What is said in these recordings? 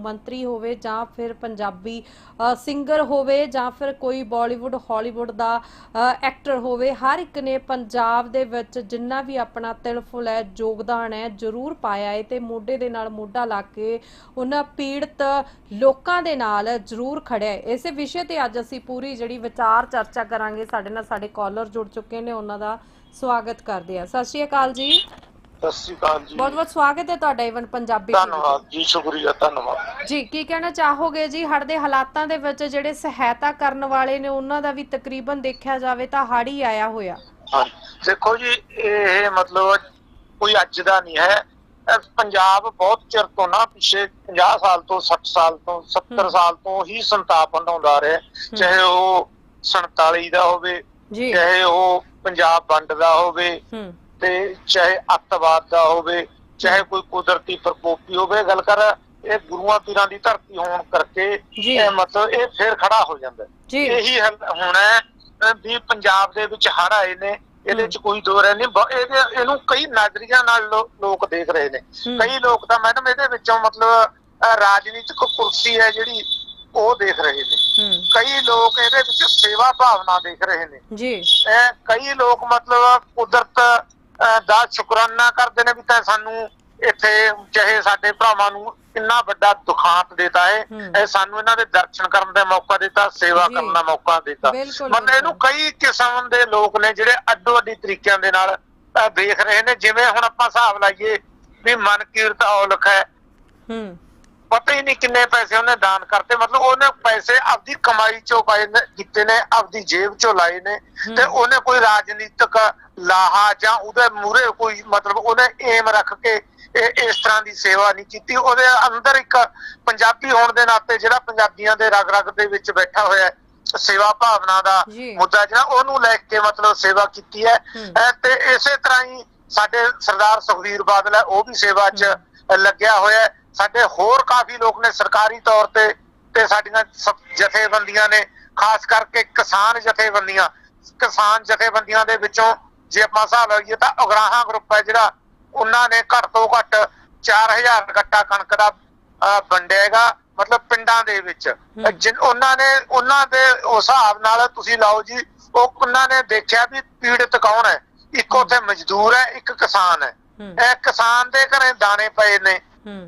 ਮੰਤਰੀ ਹੋਵੇ ਜਾਂ ਫਿਰ ਪੰਜਾਬੀ ਸਿੰਗਰ ਹੋਵੇ ਜਾਂ ਫਿਰ ਕੋਈ ਬਾਲੀਵੁੱਡ ਹਾਲੀਵੁੱਡ ਦਾ ਐਕਟਰ ਹੋਵੇ, ਹਰ ਇੱਕ ਨੇ ਪੰਜਾਬ ਦੇ ਵਿੱਚ ਜਿੰਨਾ ਵੀ ਆਪਣਾ ਤਿਲਫੁਲ ਹੈ ਯੋਗਦਾਨ ਹੈ, ਜ਼ਰੂਰ ਪਾਇਆ ਹੈ ਤੇ ਮੋਢੇ ਦੇ ਨਾਲ ਮੋਢਾ ਲਾ ਕੇ ਉਹਨਾਂ ਪੀੜਤ ਲੋਕਾਂ ਦੇ ਨਾਲ ਜ਼ਰੂਰ ਖੜਿਆ ਹੈ ਇਸੇ ਵਿਸ਼ੇ ਤੇ ਅੱਜ ਅਸੀਂ ਪੂਰੀ ਜਿਹੜੀ ਵਿਚਾਰ ਚਰਚਾ ਕਰਾਂਗੇ, ਸਾਡੇ ਨਾਲ ਸਾਡੇ ਕਾਲਰ ਜੁੜ ਚੁੱਕੇ ਨੇ, ਉਹਨਾਂ ਦਾ ਸਵਾਗਤ ਕਰਦੇ ਆ ਸਤਿ ਸ਼੍ਰੀ ਅਕਾਲ ਜੀ। ਸਤਿ ਸ਼੍ਰੀ ਅਕਾਲ ਜੀ। ਬਹੁਤ ਬਹੁਤ ਸਵਾਗਤ ਹੈ ਤੁਹਾਡਾ ਇਵਨ ਪੰਜਾਬੀ TV ਤੇ। ਧੰਨਵਾਦ ਜੀ ਸ਼ੁਕਰੀਆ ਧੰਨਵਾਦ। ਜੀ ਕੀ ਕਹਿਣਾ ਚਾਹੋਗੇ ਜੀ? ਹੜ੍ਹ ਦੇ ਹਾਲਾਤਾਂ ਦੇ ਵਿੱਚ ਜਿਹੜੇ ਸਹਾਇਤਾ ਕਰਨ ਵਾਲੇ ਨੇ ਉਹਨਾਂ ਦਾ ਵੀ ਤਕਰੀਬਨ ਦੇਖਿਆ ਜਾਵੇ ਤਾਂ ਹੜ੍ਹ ਹੀ ਆਇਆ ਹੋਇਆ। ਹਾਂ ਦੇਖੋ ਜੀ ਇਹ ਮਤਲਬ ਕੋਈ ਅੱਜ ਦਾ ਨਹੀਂ ਹੈ। ਇਹ ਪੰਜਾਬ ਬਹੁਤ ਚਿਰ ਤੋਂ ਨਾ ਪਿਛੇ 50 ਸਾਲ ਤੋਂ 60 ਸਾਲ ਤੋਂ 70 ਹਮ। ਸਾਲ ਤੋਂ ਹੀ ਸੰਤਾਪ ਬਣਾਉਂਦਾ ਰਿਹਾ। ਚਾਹੇ ਉਹ 47 ਦਾ ਹੋਵੇ ਜੀ। ਚਾਹੇ ਉਹ ਪੰਜਾਬ ਵੰਡ ਦਾ ਹੋਵੇ। ਹੂੰ। ਤੇ ਚਾਹੇ ਅੱਤਵਾਦ ਦਾ ਹੋਵੇ ਚਾਹੇ ਕੋਈ ਕੁਦਰਤੀ ਪ੍ਰਕੋਪੀ ਹੋਵੇ ਗੱਲ ਕਰ ਇਹ ਗੁਰੂਆਂ ਪੀਰਾਂ ਦੀ ਧਰਤੀ ਹੋਣ ਕਰਕੇ। ਇਹ ਮਤਲਬ ਇਹ ਫੇਰ ਖੜਾ ਹੋ ਜਾਂਦਾ। ਇਹੀ ਹੋਣਾ ਵੀ ਪੰਜਾਬ ਦੇ ਵਿੱਚ ਹੜ ਆਏ ਨੇ ਇਹਦੇ ਚ ਕੋਈ ਦੋ ਰਹਿ ਨਹੀਂ ਇਹਦੇ ਇਹਨੂੰ ਕਈ ਨਜ਼ਰੀਆਂ ਨਾਲ ਲੋਕ ਦੇਖ ਰਹੇ ਨੇ। ਕਈ ਲੋਕ ਤਾਂ ਮੈਡਮ ਇਹਦੇ ਵਿੱਚੋਂ ਮਤਲਬ ਰਾਜਨੀਤਿਕ ਕੁਰਸੀ ਹੈ ਜਿਹੜੀ ਉਹ ਦੇਖ ਰਹੇ ਨੇ। ਕਈ ਲੋਕ ਇਹਦੇ ਵਿੱਚ ਸੇਵਾ ਭਾਵਨਾ ਦੇਖ ਰਹੇ ਨੇ। ਜੀ। ਇਹ ਕਈ ਲੋਕ ਮਤਲਬ ਕੁਦਰਤ ਦਾ ਸ਼ੁਕਰਾਨਾ ਕਰਦੇ ਨੇ ਵੀ ਤਾਂ ਸਾਨੂੰ ਇੱਥੇ ਚਾਹੇ ਸਾਡੇ ਭਰਾਵਾਂ ਨੂੰ ਇੰਨਾ ਵੱਡਾ ਦੁਖਾਂਤ ਦਿੱਤਾ ਹੈ। ਇਹ ਸਾਨੂੰ ਇਹਨਾਂ ਦੇ ਦਰਸ਼ਨ ਕਰਨ ਦਾ ਮੌਕਾ ਦਿੱਤਾ ਸੇਵਾ। ਕਰਨ ਦਾ ਮੌਕਾ ਦਿੱਤਾ। ਮਤਲਬ ਇਹਨੂੰ ਕਈ ਕਿਸਮ ਦੇ ਲੋਕ ਨੇ ਜਿਹੜੇ ਅੱਡੋ ਅੱਡੀ ਤਰੀਕਿਆਂ ਦੇ ਨਾਲ ਦੇਖ ਰਹੇ ਨੇ। ਜਿਵੇਂ ਹੁਣ ਆਪਾਂ ਹਿਸਾਬ ਲਾਈਏ ਵੀ ਮਨਕੀਰਤ ਔਲਖ ਹੈ। ਹੂੰ। ਪਤਾ ਹੀ ਨਹੀਂ ਕਿੰਨੇ ਪੈਸੇ ਉਹਨੇ ਦਾਨ ਕਰਤੇ। ਮਤਲਬ ਉਹਨੇ ਪੈਸੇ ਆਪਦੀ ਕਮਾਈ ਚੋਂ ਪਾਏ ਨੇ ਕੀਤੇ ਨੇ ਆਪਦੀ ਜੇਬ ਚੋਂ ਲਾਏ ਨੇ। ਤੇ ਉਹਨੇ ਕੋਈ ਰਾਜਨੀਤਿਕ ਲਾਹਾ ਜਾਂ ਉਹਦੇ ਮੂਰੇ ਕੋਈ ਮਤਲਬ ਉਹਨੇ ਏਮ ਰੱਖ ਕੇ ਇਸ ਤਰ੍ਹਾਂ ਦੀ ਸੇਵਾ ਨਹੀਂ ਕੀਤੀ। ਉਹਦੇ ਅੰਦਰ ਇੱਕ ਪੰਜਾਬੀ ਹੋਣ ਦੇ ਨਾਤੇ ਜਿਹੜਾ ਪੰਜਾਬੀਆਂ ਦੇ ਰਗ ਰਗ ਦੇ ਵਿੱਚ ਬੈਠਾ ਹੋਇਆ ਹੈ ਸੇਵਾ ਭਾਵਨਾ ਦਾ। ਮੁੱਦਾ ਜਿਹੜਾ ਉਹਨੂੰ ਲੈ ਕੇ ਮਤਲਬ ਸੇਵਾ ਕੀਤੀ ਹੈ। ਤੇ ਇਸੇ ਤਰ੍ਹਾਂ ਹੀ ਸਾਡੇ ਸਰਦਾਰ ਸੁਖਵੀਰ ਬਾਦਲ ਹੈ ਉਹ ਵੀ ਸੇਵਾ 'ਚ ਲੱਗਿਆ ਹੋਇਆ ਹੈ। ਸਾਡੇ ਹੋਰ ਕਾਫੀ ਲੋਕ ਨੇ ਸਰਕਾਰੀ ਤੌਰ ਤੇ ਤੇ ਸਾਡੀਆਂ ਜਥੇਬੰਦੀਆਂ ਨੇ ਖਾਸ ਕਰਕੇ ਕਿਸਾਨ ਜਥੇਬੰਦੀਆਂ। ਕਿਸਾਨ ਜਥੇਬੰਦੀਆਂ ਦੇ ਵਿੱਚੋਂ ਜੇ ਆਪਾਂ ਹਿਸਾਬ ਲਈਏ ਤਾਂ ਉਗਰਾਹਾਂ ਗਰੁੱਪ ਹੈ ਜਿਹੜਾ ਉਹਨਾਂ ਨੇ ਘੱਟ ਤੋਂ ਘੱਟ 4000 ਗੱਟਾ ਕਣਕ ਦਾ ਹੈਗਾ ਮਤਲਬ ਪਿੰਡਾਂ ਦੇ ਵਿੱਚ। ਉਹਨਾਂ ਨੇ ਉਹਨਾਂ ਦੇ ਉਸ ਹਿਸਾਬ ਨਾਲ ਤੁਸੀਂ ਲਾਓ ਜੀ ਉਹ ਉਹਨਾਂ ਨੇ ਦੇਖਿਆ ਵੀ ਪੀੜਤ ਕੌਣ ਹੈ? ਇੱਕ ਉੱਥੇ ਮਜ਼ਦੂਰ ਹੈ ਇੱਕ ਕਿਸਾਨ ਹੈ। ਇਹ ਕਿਸਾਨ ਦੇ ਘਰੇ ਦਾਣੇ ਪਏ ਨੇ।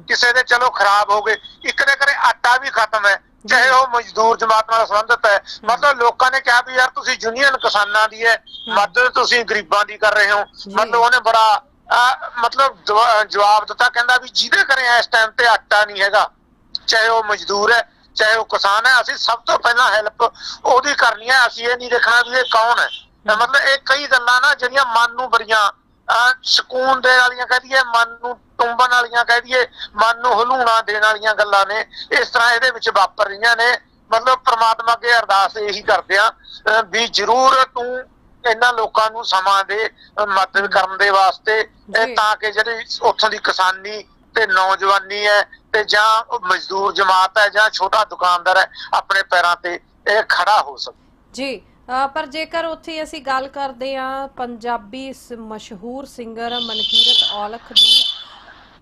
ਕਿਸੇ ਦੇ ਚਲੋ ਖਰਾਬ ਹੋ ਗਏ ਇੱਕ ਦੇ ਘਰੇ ਆਟਾ ਵੀ ਖਤਮ ਹੈ ਚਾਹੇ ਉਹ ਮਜ਼ਦੂਰ ਜਮਾਤ ਨਾਲ ਸੰਬੰਧਿਤ ਹੈ। ਮਤਲਬ ਲੋਕਾਂ ਨੇ ਕਿਹਾ ਵੀ ਯਾਰ ਤੁਸੀਂ ਯੂਨੀਅਨ ਕਿਸਾਨਾਂ ਦੀ ਹੈ ਮਦਦ ਤੁਸੀਂ ਗਰੀਬਾਂ ਦੀ ਕਰ ਰਹੇ ਹੋ। ਮਤਲਬ ਉਹਨੇ ਬੜਾ ਮਤਲਬ ਜਵਾ- ਜਵਾਬ ਦਿੱਤਾ ਕਹਿੰਦਾ ਵੀ ਜਿਹਦੇ ਘਰੇ ਇਸ ਟਾਈਮ ਤੇ ਆਟਾ ਨਹੀਂ ਹੈਗਾ ਚਾਹੇ ਉਹ ਮਜ਼ਦੂਰ ਹੈ ਚਾਹੇ ਉਹ ਕਿਸਾਨ ਹੈ ਅਸੀਂ ਸਭ ਤੋਂ ਪਹਿਲਾਂ ਹੈਲਪ ਉਹਦੀ ਕਰਨੀ ਹੈ ਅਸੀਂ ਇਹ ਨਹੀਂ ਦੇਖਣਾ ਵੀ ਇਹ ਕੌਣ ਹੈ। ਮਤਲਬ ਇਹ ਕਈ ਗੱਲਾਂ ਨਾ ਜਿਹੜੀਆਂ ਮਨ ਨੂੰ ਬੜੀਆਂ ਸਕੂਨ ਦੇਣ ਵਾਲੀਆਂ ਕਹਿ ਦਈਏ ਮਨ ਨੂੰ ਟੁੰਬਣ ਵਾਲੀਆਂ ਕਹਿ ਦਈਏ ਮਨ ਨੂੰ ਹਲੂਣਾ ਦੇਣ ਵਾਲੀਆਂ ਗੱਲਾਂ ਨੇ ਇਸ ਤਰ੍ਹਾਂ ਇਹਦੇ ਵਿੱਚ ਵਾਪਰ ਰਹੀਆਂ ਨੇ। ਮਤਲਬ ਪ੍ਰਮਾਤਮਾ ਅੱਗੇ ਅਰਦਾਸ ਇਹੀ ਕਰਦੇ ਆ ਵੀ ਜ਼ਰੂਰ ਤੂੰ ਇਹਨਾਂ ਲੋਕਾਂ ਨੂੰ ਸਮਾਂ ਦੇ ਮਦਦ ਕਰਨ ਦੇ ਵਾਸਤੇ। ਤਾਂ ਕਿ ਜਿਹੜੀ ਉੱਥੋਂ ਦੀ ਕਿਸਾਨੀ ਤੇ ਨੌਜਵਾਨੀ ਹੈ ਤੇ ਜਾਂ ਮਜ਼ਦੂਰ ਜਮਾਤ ਹੈ ਜਾਂ ਛੋਟਾ ਦੁਕਾਨਦਾਰ ਹੈ ਆਪਣੇ ਪੈਰਾਂ ਤੇ ਇਹ ਖੜਾ ਹੋ ਸਕੇ। ਜੀ ਪਰ ਜੇਕਰ ਉੱਥੇ ਅਸੀਂ ਗੱਲ ਕਰਦੇ ਆ ਪੰਜਾਬੀ ਮਸ਼ਹੂਰ ਸਿੰਗਰ ਮਨਕੀਰਤ ਔਲਖ ਦੀ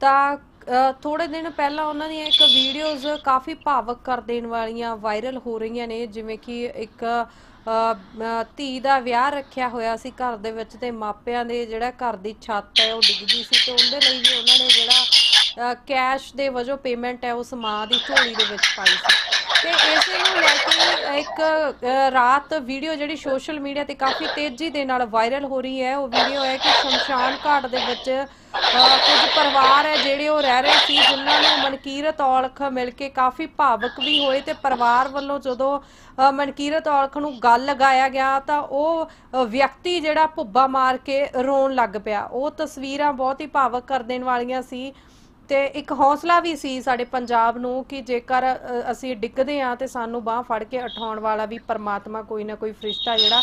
ਤਾਂ ਅ, ਥੋੜੇ ਦਿਨ ਪਹਿਲਾਂ ਉਹਨਾਂ ਦੀਆਂ ਇੱਕ ਵੀਡੀਓਜ਼ ਕਾਫੀ ਭਾਵਕ ਕਰ ਦੇਣ ਵਾਲੀਆਂ ਵਾਇਰਲ ਹੋ ਰਹੀਆਂ ਨੇ ਜਿਵੇਂ ਕਿ ਇੱਕ ਧੀ ਦਾ ਵਿਆਹ ਰੱਖਿਆ ਹੋਇਆ ਸੀ ਘਰ ਦੇ ਵਿੱਚ ਤੇ ਮਾਪਿਆਂ ਦੇ ਜਿਹੜਾ ਘਰ ਦੀ ਛੱਤ ਹੈ ਉਹ ਡਿੱਗਦੀ ਸੀ ਤੇ ਉਹਦੇ ਲਈ ਵੀ ਉਹਨਾਂ ਨੇ ਜਿਹੜਾ ਕੈਸ਼ ਦੇ ਵਜੋਂ ਪੇਮੈਂਟ ਹੈ ਉਸ ਮਾਂ ਦੀ ਝੋਲੀ ਦੇ ਵਿੱਚ ਪਾਈ ਸੀ। ਤੇ ਇਸੇ ਨੂੰ ਲੈ ਕੇ ਇੱਕ ਰਾਤ ਵੀਡੀਓ ਜਿਹੜੀ ਸੋਸ਼ਲ ਮੀਡੀਆ ਤੇ ਕਾਫੀ ਤੇਜ਼ੀ ਦੇ ਨਾਲ ਵਾਇਰਲ ਹੋ ਰਹੀ ਹੈ, ਉਹ ਵੀਡੀਓ ਹੈ ਕਿ ਸ਼ਮਸ਼ਾਨ ਘਾਟ ਦੇ ਵਿੱਚ ਕੁਝ ਪਰਿਵਾਰ ਹੈ ਜਿਹੜੇ ਉਹ ਰਹਿ ਰਹੇ ਸੀ, ਜਿਨ੍ਹਾਂ ਨੂੰ ਮਨਕੀਰਤ ਔਲਖ ਮਿਲ ਕੇ ਕਾਫੀ ਭਾਵਕ ਵੀ ਹੋਏ ਤੇ ਪਰਿਵਾਰ ਵੱਲੋਂ ਜਦੋਂ ਮਨਕੀਰਤ ਔਲਖ ਨੂੰ ਗੱਲ ਲਗਾਇਆ ਗਿਆ ਤਾਂ ਉਹ ਵਿਅਕਤੀ ਜਿਹੜਾ ਭੁੱਬਾ ਮਾਰ ਕੇ ਰੋਣ ਲੱਗ ਪਿਆ। ਉਹ ਤਸਵੀਰਾਂ ਬਹੁਤ ਹੀ ਭਾਵਕ ਕਰ ਦੇਣ ਵਾਲੀਆਂ ਸੀ। ਤੇ ਇੱਕ ਹੌਸਲਾ ਵੀ ਸੀ ਸਾਡੇ ਪੰਜਾਬ ਨੂੰ ਕਿ ਜੇਕਰ ਅਸੀਂ ਡਿੱਗਦੇ ਹਾਂ ਤੇ ਸਾਨੂੰ ਬਾਹ ਫੜ ਕੇ ਉਠਾਉਣ ਵਾਲਾ ਵੀ ਪਰਮਾਤਮਾ ਕੋਈ ਨਾ ਕੋਈ ਫਰਿਸ਼ਤਾ ਜਿਹੜਾ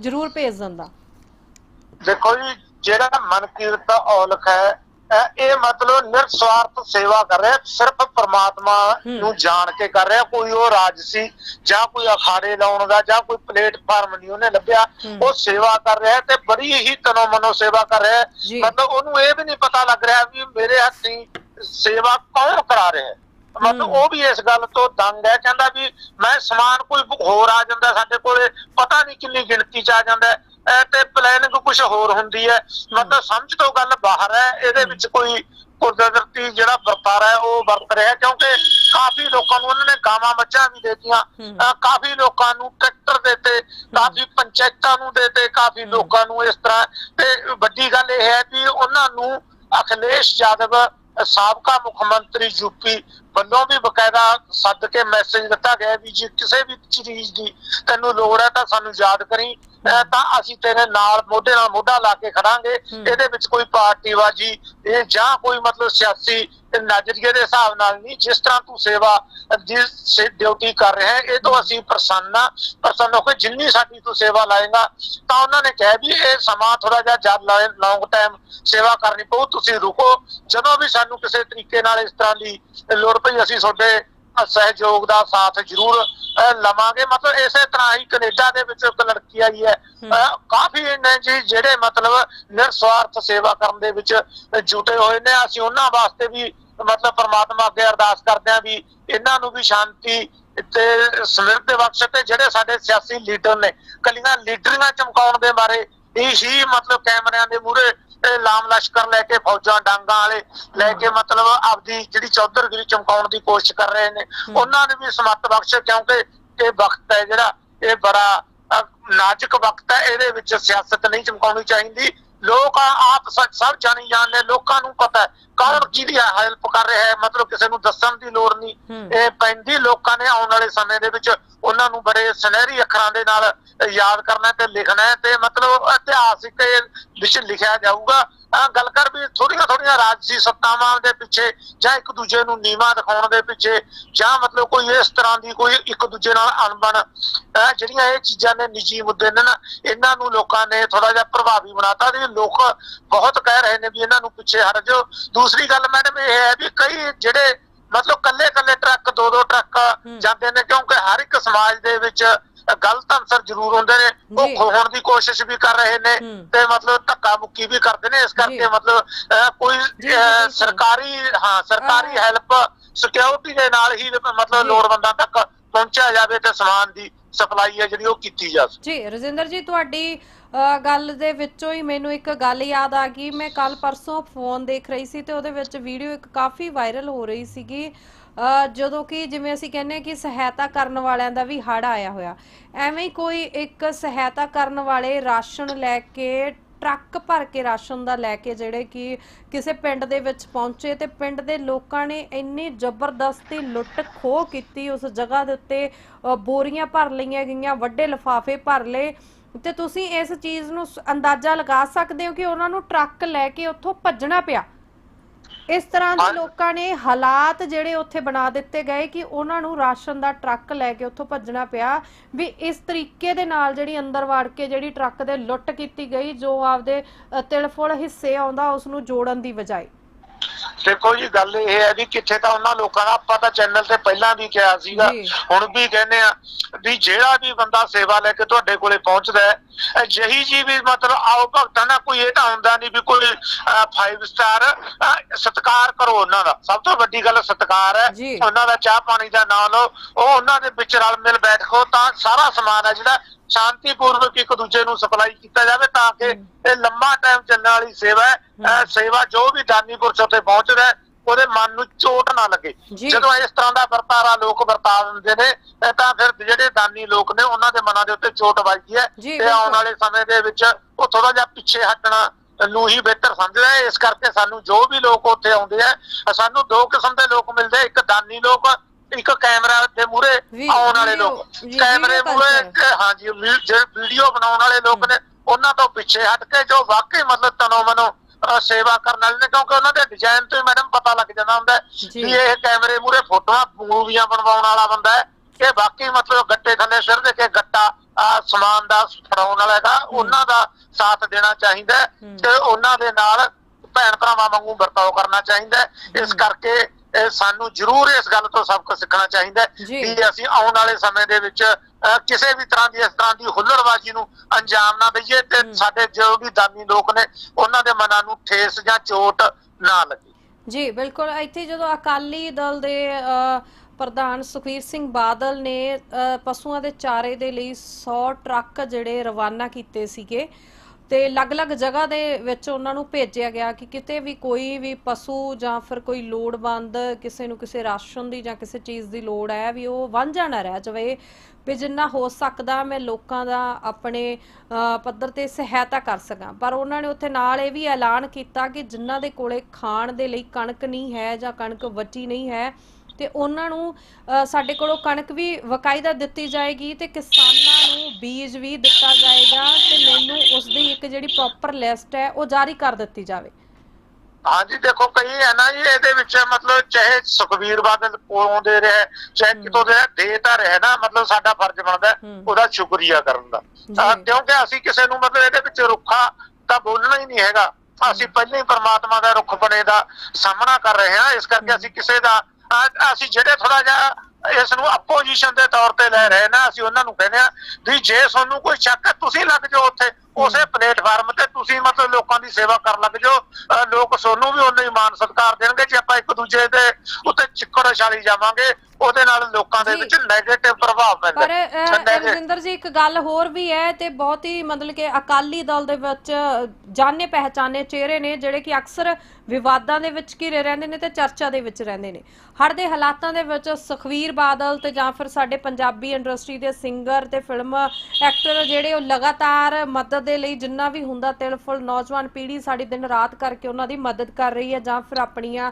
ਜ਼ਰੂਰ ਭੇਜ ਦਿੰਦਾ ਦੇਖੋ ਜੀ ਜਿਹੜਾ ਮਨਕੀਰਤ ਔਲਖ ਹੈ ਇਹ- ਮਤਲਬ ਨਿਰਸਵਾਰਥ ਸੇਵਾ ਕਰ ਰਿਹਾ ਸਿਰਫ ਪ੍ਰਮਾਤਮਾ। ਨੂੰ ਜਾਣ ਕੇ ਕਰ ਰਿਹਾ ਕੋਈ ਉਹ ਰਾਜਸੀ ਜਾਂ ਕੋਈ ਅਖਾੜੇ ਲਾਉਣ ਦਾ ਜਾਂ ਕੋਈ ਪਲੇਟਫਾਰਮ ਨਹੀਂ ਉਹਨੇ ਲੱਭਿਆ। ਉਹ ਸੇਵਾ ਕਰ ਰਿਹਾ ਤੇ ਬੜੀ ਹੀ ਤਨੋ ਮਨੋ ਸੇਵਾ ਕਰ ਰਿਹਾ। ਮਤਲਬ ਉਹਨੂੰ ਇਹ ਵੀ ਨਹੀਂ ਪਤਾ ਲੱਗ ਰਿਹਾ ਵੀ ਮੇਰੇ ਹੱਥੀਂ ਸੇਵਾ ਕੌਣ ਕਰਾ ਰਿਹਾ ਹੈ? ਮਤਲਬ। ਉਹ ਵੀ ਇਸ ਗੱਲ ਤੋਂ ਦੰਗ ਹੈ ਕਹਿੰਦਾ ਵੀ ਮੈਂ ਸਮਾਨ ਕੋਈ ਹੋਰ ਆ ਜਾਂਦਾ ਸਾਡੇ ਕੋਲੇ ਪਤਾ ਨਹੀਂ ਕਿੰਨੀ ਗਿਣਤੀ ਚ ਆ ਜਾਂਦਾ ਤੇ ਪਲੈਨਿੰਗ ਕੁਝ ਹੋਰ ਹੁੰਦੀ ਹੈ। ਮਤਲਬ ਸਮਝ ਤੋਂ ਗੱਲ ਬਾਹਰ ਹੈ ਇਹਦੇ ਵਿੱਚ ਕੋਈ ਕੁਦਰਤੀ ਜਿਹੜਾ ਵਰਤਾਰਾ ਹੈ ਉਹ ਵਰਤ ਰਿਹਾ ਕਿਉਂਕਿ ਕਾਫੀ ਲੋਕਾਂ ਨੂੰ ਉਹਨਾਂ ਨੇ ਗਾਵਾਂ ਮੱਝਾਂ ਵੀ ਦੇਤੀਆਂ। ਕਾਫੀ ਲੋਕਾਂ ਨੂੰ ਟਰੈਕਟਰ ਦਿੱਤੇ ਕਾਫੀ ਪੰਚਾਇਤਾਂ ਨੂੰ ਦਿੱਤੇ ਕਾਫੀ ਲੋਕਾਂ ਨੂੰ ਇਸ ਤਰ੍ਹਾਂ। ਤੇ ਵੱਡੀ ਗੱਲ ਇਹ ਹੈ ਕਿ ਉਹਨਾਂ ਨੂੰ ਅਖਿਲੇਸ਼ ਯਾਦਵ ਸਾਬਕਾ ਮੁੱਖ ਮੰਤਰੀ ਯੂਪੀ ਵੱਲੋਂ ਵੀ ਬਕਾਇਦਾ ਸੱਦ ਕੇ ਮੈਸੇਜ ਦਿੱਤਾ ਗਿਆ ਵੀ ਜੇ ਕਿਸੇ ਵੀ ਚੀਜ਼ ਦੀ ਤੈਨੂੰ ਲੋੜ ਹੈ ਤਾਂ ਸਾਨੂੰ ਯਾਦ ਕਰੀ। ਤਾਂ ਅਸੀਂ ਤੇਰੇ ਨਾਲ ਮੋਢੇ ਨਾਲ ਮੋਢਾ ਲਾ ਕੇ ਖੜਾਂਗੇ। ਇਹਦੇ ਵਿੱਚ ਕੋਈ ਪਾਰਟੀਬਾਜੀ ਇਹ ਜਾਂ ਕੋਈ ਮਤਲਬ ਸਿਆਸੀ ਨਜ਼ਰੀਏ ਦੇ ਹਿਸਾਬ ਨਾਲ ਨਹੀਂ ਜਿਸ ਤਰ੍ਹਾਂ ਤੂੰ ਸੇਵਾ ਦੀ ਡਿਊਟੀ ਕਰ ਰਿਹਾ ਹੈ ਇਹ ਤੋਂ ਅਸੀਂ ਪ੍ਰਸੰਨ ਹਾਂ। ਪ੍ਰਸੰਨ ਹੋ ਕੇ ਜਿੰਨੀ ਸਾਡੀ ਤੂੰ ਸੇਵਾ ਲਾਏਗਾ ਤਾਂ ਉਹਨਾਂ ਨੇ ਕਿਹਾ ਵੀ ਇਹ ਸਮਾਂ ਥੋੜਾ ਜਿਹਾ ਜ਼ਿਆਦਾ ਲੌਂਗ ਟਾਈਮ ਸੇਵਾ ਕਰਨੀ ਪਊ ਤੁਸੀਂ ਰੁਕੋ। ਜਦੋਂ ਵੀ ਸਾਨੂੰ ਕਿਸੇ ਤਰੀਕੇ ਨਾਲ ਇਸ ਤਰ੍ਹਾਂ ਦੀ ਲੋੜ ਪਈ ਅਸੀਂ ਤੁਹਾਡੇ ਸਹਿਯੋਗ ਦਾ ਸਾਥ ਜ਼ਰੂਰ ਲਵਾਂਗੇ। ਮਤਲਬ ਇਸੇ ਤਰ੍ਹਾਂ ਹੀ ਕੈਨੇਡਾ ਦੇ ਵਿੱਚ ਇੱਕ ਲੜਕੀ ਆਈ ਹੈ। ਕਾਫੀ ਨੇ ਜੀ ਜਿਹੜੇ ਮਤਲਬ ਨਿਰਸਵਾਰਥ ਸੇਵਾ ਕਰਨ ਦੇ ਵਿੱਚ ਜੁਟੇ ਹੋਏ ਨੇ। ਅਸੀਂ ਉਹਨਾਂ ਵਾਸਤੇ ਵੀ ਮਤਲਬ ਪ੍ਰਮਾਤਮਾ ਅੱਗੇ ਅਰਦਾਸ ਕਰਦੇ ਹਾਂ ਵੀ ਇਹਨਾਂ ਨੂੰ ਵੀ ਸ਼ਾਂਤੀ ਤੇ ਸਮਿਰਥ ਬਖਸ਼ ਤੇ ਜਿਹੜੇ ਸਾਡੇ ਸਿਆਸੀ ਲੀਡਰ ਨੇ ਕੱਲੀਆਂ ਲੀਡਰੀਆਂ ਚਮਕਾਉਣ ਦੇ ਬਾਰੇ ਇਹੀ ਮਤਲਬ ਕੈਮਰਿਆਂ ਦੇ ਮੂਹਰੇ ਇਹ ਲਾਮ ਲਸ਼ਕਰ ਲੈ ਕੇ ਫੌਜਾਂ ਡਾਂਗਾਂ ਵਾਲੇ ਲੈ ਕੇ ਮਤਲਬ ਆਪਦੀ ਜਿਹੜੀ ਚੌਧਰਗਿਰੀ ਚਮਕਾਉਣ ਦੀ ਕੋਸ਼ਿਸ਼ ਕਰ ਰਹੇ ਨੇ। ਉਹਨਾਂ ਨੂੰ ਵੀ ਸਮੱਤ ਬਖਸ਼ ਕਿਉਂਕਿ ਇਹ ਵਕਤ ਹੈ ਜਿਹੜਾ ਇਹ ਬੜਾ ਨਾਜ਼ੁਕ ਵਕਤ ਹੈ। ਇਹਦੇ ਵਿੱਚ ਸਿਆਸਤ ਨਹੀਂ ਚਮਕਾਉਣੀ ਚਾਹੀਦੀ। ਲੋਕ ਆਪ ਸਭ ਜਾਣੀ ਜਾਣਦੇ ਲੋਕਾਂ ਨੂੰ ਪਤਾ ਕੌਣ ਕਿਹਦੀ ਹੈਲਪ ਕਰ ਰਿਹਾ ਹੈ ਮਤਲਬ ਕਿਸੇ ਨੂੰ ਦੱਸਣ ਦੀ ਲੋੜ ਨਹੀਂ। ਇਹ ਪੈਂਦੀ ਲੋਕਾਂ ਨੇ ਆਉਣ ਵਾਲੇ ਸਮੇਂ ਦੇ ਵਿੱਚ ਉਹਨਾਂ ਨੂੰ ਬੜੇ ਸੁਨਹਿਰੀ ਅੱਖਰਾਂ ਦੇ ਨਾਲ ਯਾਦ ਕਰਨਾ ਤੇ ਲਿਖਣਾ ਤੇ ਮਤਲਬ ਇਤਿਹਾਸਿਕ ਇਹ ਵਿੱਚ ਲਿਖਿਆ ਜਾਊਗਾ। ਗੱਲ ਕਰ ਵੀ ਥੋੜੀਆਂ ਥੋੜੀਆਂ ਰਾਜਸੀ ਸੱਤਾਵਾਂ ਦੇ ਪਿੱਛੇ ਜਾਂ ਇੱਕ ਦੂਜੇ ਨੂੰ ਨੀਵਾਂ ਦਿਖਾਉਣ ਦੇ ਪਿੱਛੇ ਜਾਂ ਮਤਲਬ ਕੋਈ ਇਸ ਤਰ੍ਹਾਂ ਦੀ ਕੋਈ ਇੱਕ ਦੂਜੇ ਨਾਲ ਅਣਬਣ ਜਿਹੜੀਆਂ ਇਹ ਚੀਜ਼ਾਂ ਨੇ ਨਿੱਜੀ ਮੁੱਦੇ ਨੇ ਨਾ ਇਹਨਾਂ ਨੂੰ ਲੋਕਾਂ ਨੇ ਥੋੜਾ ਜਿਹਾ ਪ੍ਰਭਾਵੀ ਬਣਾਤਾ ਤੇ ਲੋਕ ਬਹੁਤ ਕਹਿ ਰਹੇ ਨੇ ਵੀ ਇਹਨਾਂ ਨੂੰ ਪਿੱਛੇ ਹਟ ਜਾਓ। ਦੂਸਰੀ ਗੱਲ ਮੈਡਮ ਇਹ ਹੈ ਵੀ ਕਈ ਜਿਹੜੇ ਮਤਲਬ ਕੱਲੇ ਕੱਲੇ ਟਰੱਕ ਦੋ ਦੋ ਟਰੱਕ ਜਾਂਦੇ ਨੇ ਕਿਉਂਕਿ ਹਰ ਇੱਕ ਸਮਾਜ ਦੇ ਵਿੱਚ ਗਲਤ ਅਨਸਰ ਜ਼ਰੂਰ ਹੁੰਦੇ ਨੇ ਜੀ। ਉਹ ਖੋਹਣ ਦੀ ਕੋਸ਼ਿਸ਼ ਵੀ ਕਰ ਰਹੇ ਨੇ। ਤੇ ਮਤਲਬ ਧੱਕਾ ਮੁੱਕੀ ਵੀ ਕਰਦੇ ਨੇ ਇਸ ਜੀ। ਕਰਕੇ ਮਤਲਬ ਕੋਈ ਜੀ, ਜੀ। ਸਰਕਾਰੀ ਹਾਂ ਸਰਕਾਰੀ ਹੈਲਪ ਸਿਕਿਉਰਿਟੀ ਦੇ ਨਾਲ ਹੀ ਮਤਲਬ ਜੀ। ਲੋੜਵੰਦਾਂ ਤੱਕ ਪਹੁੰਚਿਆ ਜਾਵੇ ਤੇ ਸਮਾਨ ਦੀ ਸਪਲਾਈ ਹੈ ਜਿਹੜੀ ਉਹ ਕੀਤੀ ਜਾਵੇ ਜੀ ਰਜਿੰਦਰ ਜੀ ਤੁਹਾਡੀ ਗੱਲ ਦੇ ਵਿੱਚੋਂ ਹੀ ਮੈਨੂੰ ਇੱਕ ਗੱਲ ਯਾਦ ਆ ਗਈ ਮੈਂ ਕੱਲ ਪਰਸੋਂ ਫੋਨ ਦੇਖ ਰਹੀ ਸੀ ਤੇ ਉਹਦੇ ਵਿੱਚ ਵੀਡੀਓ ਇੱਕ ਕਾਫੀ ਵਾਇਰਲ ਹੋ ਰਹੀ ਸੀਗੀ ਜਦੋਂ ਕਿ ਜਿਵੇਂ ਅਸੀਂ ਕਹਿੰਦੇ ਕਿ ਸਹਾਇਤਾ ਕਰਨ ਵਾਲਿਆਂ ਦਾ ਵੀ ਹੜ ਆਇਆ ਹੋਇਆ। ਐਵੇਂ ਹੀ ਕੋਈ ਇੱਕ ਸਹਾਇਤਾ ਕਰਨ ਵਾਲੇ ਰਾਸ਼ਨ ਲੈ ਕੇ, ਟਰੱਕ ਭਰ ਕੇ ਰਾਸ਼ਨ ਦਾ ਲੈ ਕੇ ਜਿਹੜੇ ਕਿ ਕਿਸੇ ਪਿੰਡ ਦੇ ਵਿੱਚ ਪਹੁੰਚੇ ਤੇ ਪਿੰਡ ਦੇ ਲੋਕਾਂ ਨੇ ਇੰਨੀ ਜ਼ਬਰਦਸਤੀ ਲੁੱਟ ਖੋਹ ਕੀਤੀ, ਉਸ ਜਗ੍ਹਾ ਦੇ ਉੱਤੇ ਬੋਰੀਆਂ ਭਰ ਲਈਆਂ ਗਈਆਂ, ਵੱਡੇ ਲਿਫਾਫੇ ਭਰ ਲਏ। ਤੇ ਤੁਸੀਂ ਇਸ ਚੀਜ਼ ਨੂੰ ਅੰਦਾਜ਼ਾ ਲਗਾ ਸਕਦੇ ਹੋ ਕਿ ਉਹਨਾਂ ਨੂੰ ਟਰੱਕ ਲੈ ਕੇ ਉੱਥੋਂ ਭੱਜਣਾ ਪਿਆ। ਇਸ ਤਰ੍ਹਾਂ ਦੇ। ਲੋਕਾਂ ਨੇ ਹਾਲਾਤ ਜਿਹੜੇ ਉੱਥੇ ਬਣਾ ਦਿੱਤੇ ਗਏ ਕਿ ਉਹਨਾਂ ਨੂੰ ਰਾਸ਼ਨ ਦਾ ਟਰੱਕ ਲੈ ਕੇ ਉੱਥੋਂ ਭੱਜਣਾ ਪਿਆ ਵੀ ਇਸ ਤਰੀਕੇ ਦੇ ਨਾਲ ਜਿਹੜੀ ਅੰਦਰ ਵੜ ਕੇ ਜਿਹੜੀ ਟਰੱਕ ਦੇ ਲੁੱਟ ਕੀਤੀ ਗਈ ਜੋ ਆਪਦੇ ਤਿਲਫੁਲ ਹਿੱਸੇ ਆਉਂਦਾ ਉਸ ਨੂੰ ਜੋੜਨ ਦੀ ਬਜਾਏ ਦੇਖੋ ਜੀ ਗੱਲ ਇਹ ਹੈ ਵੀ ਕਿੱਥੇ ਤਾਂ ਉਹਨਾਂ ਲੋਕਾਂ ਦਾ ਆਪਾਂ ਤਾਂ ਚੈਨਲ ਤੇ ਪਹਿਲਾਂ ਵੀ ਕਿਹਾ ਸੀਗਾ। ਹੁਣ ਵੀ ਕਹਿੰਦੇ ਆ ਵੀ ਜਿਹੜਾ ਵੀ ਬੰਦਾ ਸੇਵਾ ਲੈ ਕੇ ਤੁਹਾਡੇ ਕੋਲੇ ਪਹੁੰਚਦਾ ਹੈ ਜਹੀ ਜੀ ਵੀ ਮਤਲਬ ਆਓ ਭਗਤਾਂ ਦਾ ਕੋਈ ਇਹ ਤਾਂ ਹੁੰਦਾ ਨਹੀਂ ਵੀ ਕੋਈ 5 ਸਟਾਰ ਸਤਿਕਾਰ ਕਰੋ ਉਹਨਾਂ ਦਾ ਸਭ ਤੋਂ ਵੱਡੀ ਗੱਲ ਸਤਿਕਾਰ ਹੈ। ਉਹਨਾਂ ਦਾ ਚਾਹ ਪਾਣੀ ਦਾ ਨਾਂ ਲਓ ਉਹ ਉਹਨਾਂ ਦੇ ਵਿੱਚ ਰਲ ਮਿਲ ਬੈਠੋ ਤਾਂ ਸਾਰਾ ਸਮਾਨ ਹੈ ਜਿਹੜਾ ਸ਼ਾਂਤੀਪੂਰਵਕ ਇੱਕ ਦੂਜੇ ਨੂੰ ਸਪਲਾਈ ਕੀਤਾ ਜਾਵੇ ਤਾਂ ਕਿ ਇਹ ਲੰਮਾ ਟਾਈਮ ਚੱਲਣ ਵਾਲੀ ਸੇਵਾ ਹੈ ਸੇਵਾ ਜੋ ਵੀ ਦਾਨੀ ਪੁਰਸ਼ ਉੱਤੇ ਪਹੁੰਚਦਾ ਹੈ ਉਹਦੇ ਮਨ ਨੂੰ ਚੋਟ ਨਾ ਲੱਗੇ। ਜਦੋਂ ਇਸ ਤਰ੍ਹਾਂ ਦਾ ਵਰਤਾਰਾ ਲੋਕ ਵਰਤਾ ਦਿੰਦੇ ਨੇ ਤਾਂ ਫਿਰ ਜਿਹੜੇ ਦਾਨੀ ਲੋਕ ਨੇ ਉਹਨਾਂ ਦੇ ਮਨਾਂ ਦੇ ਉੱਤੇ ਚੋਟ ਵੱਜਦੀ ਹੈ। ਤੇ ਆਉਣ। ਵਾਲੇ ਸਮੇਂ ਦੇ ਵਿੱਚ ਉਹ ਥੋੜਾ ਜਿਹਾ ਪਿੱਛੇ ਹਟਣਾ ਨੂੰ ਹੀ ਬਿਹਤਰ ਸਮਝਦਾ ਹੈ। ਇਸ ਕਰਕੇ ਸਾਨੂੰ ਜੋ ਵੀ ਲੋਕ ਉੱਥੇ ਆਉਂਦੇ ਆ ਸਾਨੂੰ ਦੋ ਕਿਸਮ ਦੇ ਲੋਕ ਮਿਲਦੇ ਇੱਕ ਦਾਨੀ ਲੋਕ ਇੱਕ ਕੈਮਰਾ ਦੇ ਮੂਹਰੇ ਵੀ- ਆਉਣ ਵਾਲੇ ਲੋਕ ਕੈਮਰੇ। ਇੱਕ ਹਾਂਜੀ ਜਿਹੜੇ ਵੀਡੀਓ ਬਣਾਉਣ ਵਾਲੇ ਲੋਕ ਨੇ ਉਹਨਾਂ ਤੋਂ ਪਿੱਛੇ ਹਟ ਕੇ ਜੋ ਵਾਕਈ ਮਤਲਬ ਤਨੋ ਮਨੋ ਸੇਵਾ ਕਰਨ ਵਾਲੇ ਨੇ ਕਿਉਂਕਿ ਉਹਨਾਂ ਦੇ ਡਿਜ਼ਾਈਨ ਤੋਂ ਹੀ ਮੈਡਮ ਪਤਾ ਲੱਗ ਜਾਂਦਾ ਹੁੰਦਾ। ਵੀ ਇਹ ਕੈਮਰੇ ਮੂਹਰੇ ਫੋਟੋਆਂ ਮੂਵੀਆਂ ਬਣਵਾਉਣ ਵਾਲਾ ਬੰਦਾ ਹੈ ਕਿ ਬਾਕੀ ਮਤਲਬ ਗੱਟੇ ਥੱਲੇ ਸਿਰ ਦੇ ਕੇ ਗੱਟਾ ਸਮਾਨ ਦਾ ਫੜਾਉਣ ਵਾਲਾ ਹੈਗਾ ਉਹਨਾਂ ਦਾ ਸਾਥ ਦੇਣਾ ਚਾਹੀਦਾ। ਤੇ ਉਹਨਾਂ ਦੇ ਨਾਲ ਭੈਣ ਭਰਾਵਾਂ ਵਾਂਗੂ ਵਰਤਾਓ ਕਰਨਾ ਚਾਹੀਦਾ। ਇਸ ਕਰਕੇ ਇਹ ਸਾਨੂੰ ਜ਼ਰੂਰ ਇਸ ਗੱਲ ਤੋਂ ਸਬਕ ਸਿੱਖਣਾ ਚਾਹੀਦਾ। ਕਿ ਅਸੀਂ ਆਉਣ ਵਾਲੇ ਸਮੇਂ ਦੇ ਵਿੱਚ ਕਿਸੇ ਵੀ ਤਰ੍ਹਾਂ ਦੀ ਇਸ ਤਰ੍ਹਾਂ ਦੀ ਹੁੱਲੜਬਾਜ਼ੀ ਨੂੰ ਅੰਜਾਮ ਨਾ ਦਈਏ ਤੇ ਸਾਡੇ ਜੋ ਵੀ ਦਾਨੀ ਲੋਕ ਨੇ ਉਹਨਾਂ ਦੇ ਮਨਾਂ ਨੂੰ ਠੇਸ ਜਾਂ ਚੋਟ ਨਾ ਲੱਗੇ। ਜੀ ਬਿਲਕੁਲ। ਇੱਥੇ ਜਦੋਂ ਅਕਾਲੀ ਦਲ ਦੇ ਪ੍ਰਧਾਨ ਸੁਖਬੀਰ ਸਿੰਘ ਬਾਦਲ ਨੇ ਪਸ਼ੂਆਂ ਦੇ ਚਾਰੇ ਦੇ ਲਈ 100 ਟਰੱਕ ਜਿਹੜੇ ਰਵਾਨਾ ਕੀਤੇ ਸੀਗੇ ਤੇ ਅਲੱਗ-ਅਲੱਗ ਜਗ੍ਹਾ ਦੇ ਵਿੱਚ ਉਹਨਾਂ ਨੂੰ ਭੇਜਿਆ ਗਿਆ ਕਿ ਕਿਤੇ ਵੀ ਕੋਈ ਵੀ ਪਸ਼ੂ ਜਾਂ ਫਿਰ ਕੋਈ ਲੋੜਵੰਦ ਕਿਸੇ ਨੂੰ ਕਿਸੇ ਰਾਸ਼ਨ ਦੀ ਜਾਂ ਕਿਸੇ ਚੀਜ਼ ਦੀ ਲੋੜ ਹੈ ਵੀ ਉਹ ਵਾਂਝਾ ਨਾ ਰਹਿ ਜਾਵੇ, ਵੀ ਜਿੰਨਾ ਹੋ ਸਕਦਾ ਮੈਂ ਲੋਕਾਂ ਦਾ ਆਪਣੇ ਪੱਧਰ ਤੇ ਸਹਾਇਤਾ ਕਰ ਸਕਾਂ। ਪਰ ਉਹਨਾਂ ਨੇ ਉੱਥੇ ਨਾਲ ਇਹ ਵੀ ਐਲਾਨ ਕੀਤਾ ਕਿ ਜਿਨ੍ਹਾਂ ਦੇ ਕੋਲੇ ਖਾਣ ਦੇ ਲਈ ਕਣਕ ਨਹੀਂ ਹੈ ਜਾਂ ਕਣਕ ਵੱਟੀ ਨਹੀਂ ਹੈ ਤੇ ਉਹਨਾਂ ਨੂੰ ਸਾਡੇ ਕੋਲੋਂ ਕਣਕ ਵੀ ਵਕਾਇਦਾ ਦਿੱਤੀ ਜਾਏਗੀ ਤੇ ਕਿਸਾਨਾਂ ਨੂੰ ਬੀਜ ਵੀ ਦਿੱਤਾ ਜਾਏਗਾ ਤੇ ਮੈਨੂੰ ਉਸ ਦੀ ਇੱਕ ਜਿਹੜੀ ਪ੍ਰੋਪਰ ਲਿਸਟ ਹੈ ਉਹ ਜਾਰੀ ਕਰ ਦਿੱਤੀ ਜਾਵੇ। ਹਾਂਜੀ ਦੇਖੋ ਕਈ ਹੈ ਨਾ ਜੀ ਇਹਦੇ ਵਿੱਚ ਮਤਲਬ ਚਾਹੇ ਸੁਖਵੀਰ ਬਾਦਲ ਕੋਲੋਂ ਦੇ ਰਿਹਾ ਚਾਹੇ ਕਿਤੋਂ ਦੇ ਰਿਹਾ, ਦੇ ਤਾਂ ਰਿਹਾ ਨਾ ਮਤਲਬ ਸਾਡਾ ਫਰਜ਼ ਬਣਦਾ। ਉਹਦਾ ਸ਼ੁਕਰੀਆ ਕਰਨ ਦਾ। ਕਿਉਂਕਿ ਅਸੀਂ ਕਿਸੇ ਨੂੰ ਮਤਲਬ ਇਹਦੇ ਵਿੱਚ ਰੁੱਖਾ ਤਾਂ ਬੋਲਣਾ ਹੀ ਨਹੀਂ ਹੈਗਾ। ਅਸੀਂ ਪਹਿਲਾਂ ਹੀ ਪਰਮਾਤਮਾ ਦਾ ਰੁੱਖ ਬਣੇ ਦਾ ਸਾਹਮਣਾ ਕਰ ਰਹੇ ਹਾਂ ਇਸ ਕਰਕੇ ਅਸੀਂ ਕਿਸੇ ਦਾ ਅਸੀਂ ਜਿਹੜੇ ਥੋੜਾ ਜਿਹਾ ਇਸ ਨੂੰ ਆਪੋਜੀਸ਼ਨ ਦੇ ਤੌਰ ਤੇ ਲੈ ਰਹੇ ਨਾ, ਅਸੀਂ ਉਹਨਾਂ ਨੂੰ ਕਹਿੰਦੇ ਆ ਵੀ ਜੇ ਤੁਹਾਨੂੰ ਕੋਈ ਸ਼ੱਕ ਹੈ, ਤੁਸੀਂ ਲੱਗ ਜਾਓ ਉੱਥੇ। ਉਸੇ ਪਲੇਟਫਾਰਮ ਤੇ ਤੁਸੀਂ ਮਤਲਬ ਲੋਕਾਂ ਦੀ ਸੇਵਾ ਕਰਨ ਲੱਗ ਜਾਓ। ਲੋਕ ਤੁਹਾਨੂੰ ਵੀ ਹੀ ਮਾਨ ਸਤਿਕਾਰ ਦੇਣਗੇ। ਜੇ ਆਪਾਂ ਇੱਕ ਦੂਜੇ ਦੇ ਉੱਤੇ ਚਿੱਕੜ ਛਾਲੀ ਜਾਵਾਂਗੇ ਉਹਦੇ ਨਾਲ ਲੋਕਾਂ ਦੇ। ਵਿੱਚ ਨੈਗੇਟਿਵ ਪ੍ਰਭਾਵ ਪੈਂਦਾ। ਪਰ ਰਵਿੰਦਰ ਜੀ ਇੱਕ ਗੱਲ ਹੋਰ ਵੀ ਹੈ ਤੇ ਬਹੁਤ ਹੀ ਮਤਲਬ ਕਿ ਅਕਾਲੀ ਦਲ ਦੇ ਵਿੱਚ ਜਾਣੇ ਪਹਿਚਾਨੇ ਚਿਹਰੇ ਨੇ ਜਿਹੜੇ ਕਿ ਅਕਸਰ ਵਿਵਾਦਾਂ ਦੇ ਵਿੱਚ ਘਿਰੇ ਰਹਿੰਦੇ ਨੇ ਤੇ ਚਰਚਾ ਦੇ ਵਿੱਚ ਰਹਿੰਦੇ ਨੇ। ਹੜ ਦੇ ਹਾਲਾਤਾਂ ਦੇ ਵਿੱਚ ਸੁਖਵੀਰ ਬਾਦਲ ਤੇ ਜਾਂ ਫਿਰ ਸਾਡੇ ਪੰਜਾਬੀ ਇੰਡਸਟਰੀ ਦੇ ਸਿੰਗਰ ਤੇ ਫਿਲਮ ਐਕਟਰ ਜਿਹੜੇ ਉਹ ਲਗਾਤਾਰ ਮਦਦ ਦੇ ਲਈ ਜਿੰਨਾ ਵੀ ਹੁੰਦਾ ਤਿਲਫੁਲ ਨੌਜਵਾਨ ਪੀੜ੍ਹੀ ਸਾਡੀ ਦਿਨ ਰਾਤ ਕਰਕੇ ਉਹਨਾਂ ਦੀ ਮਦਦ ਕਰ ਰਹੀ ਹੈ ਜਾਂ ਫਿਰ ਆਪਣੀਆਂ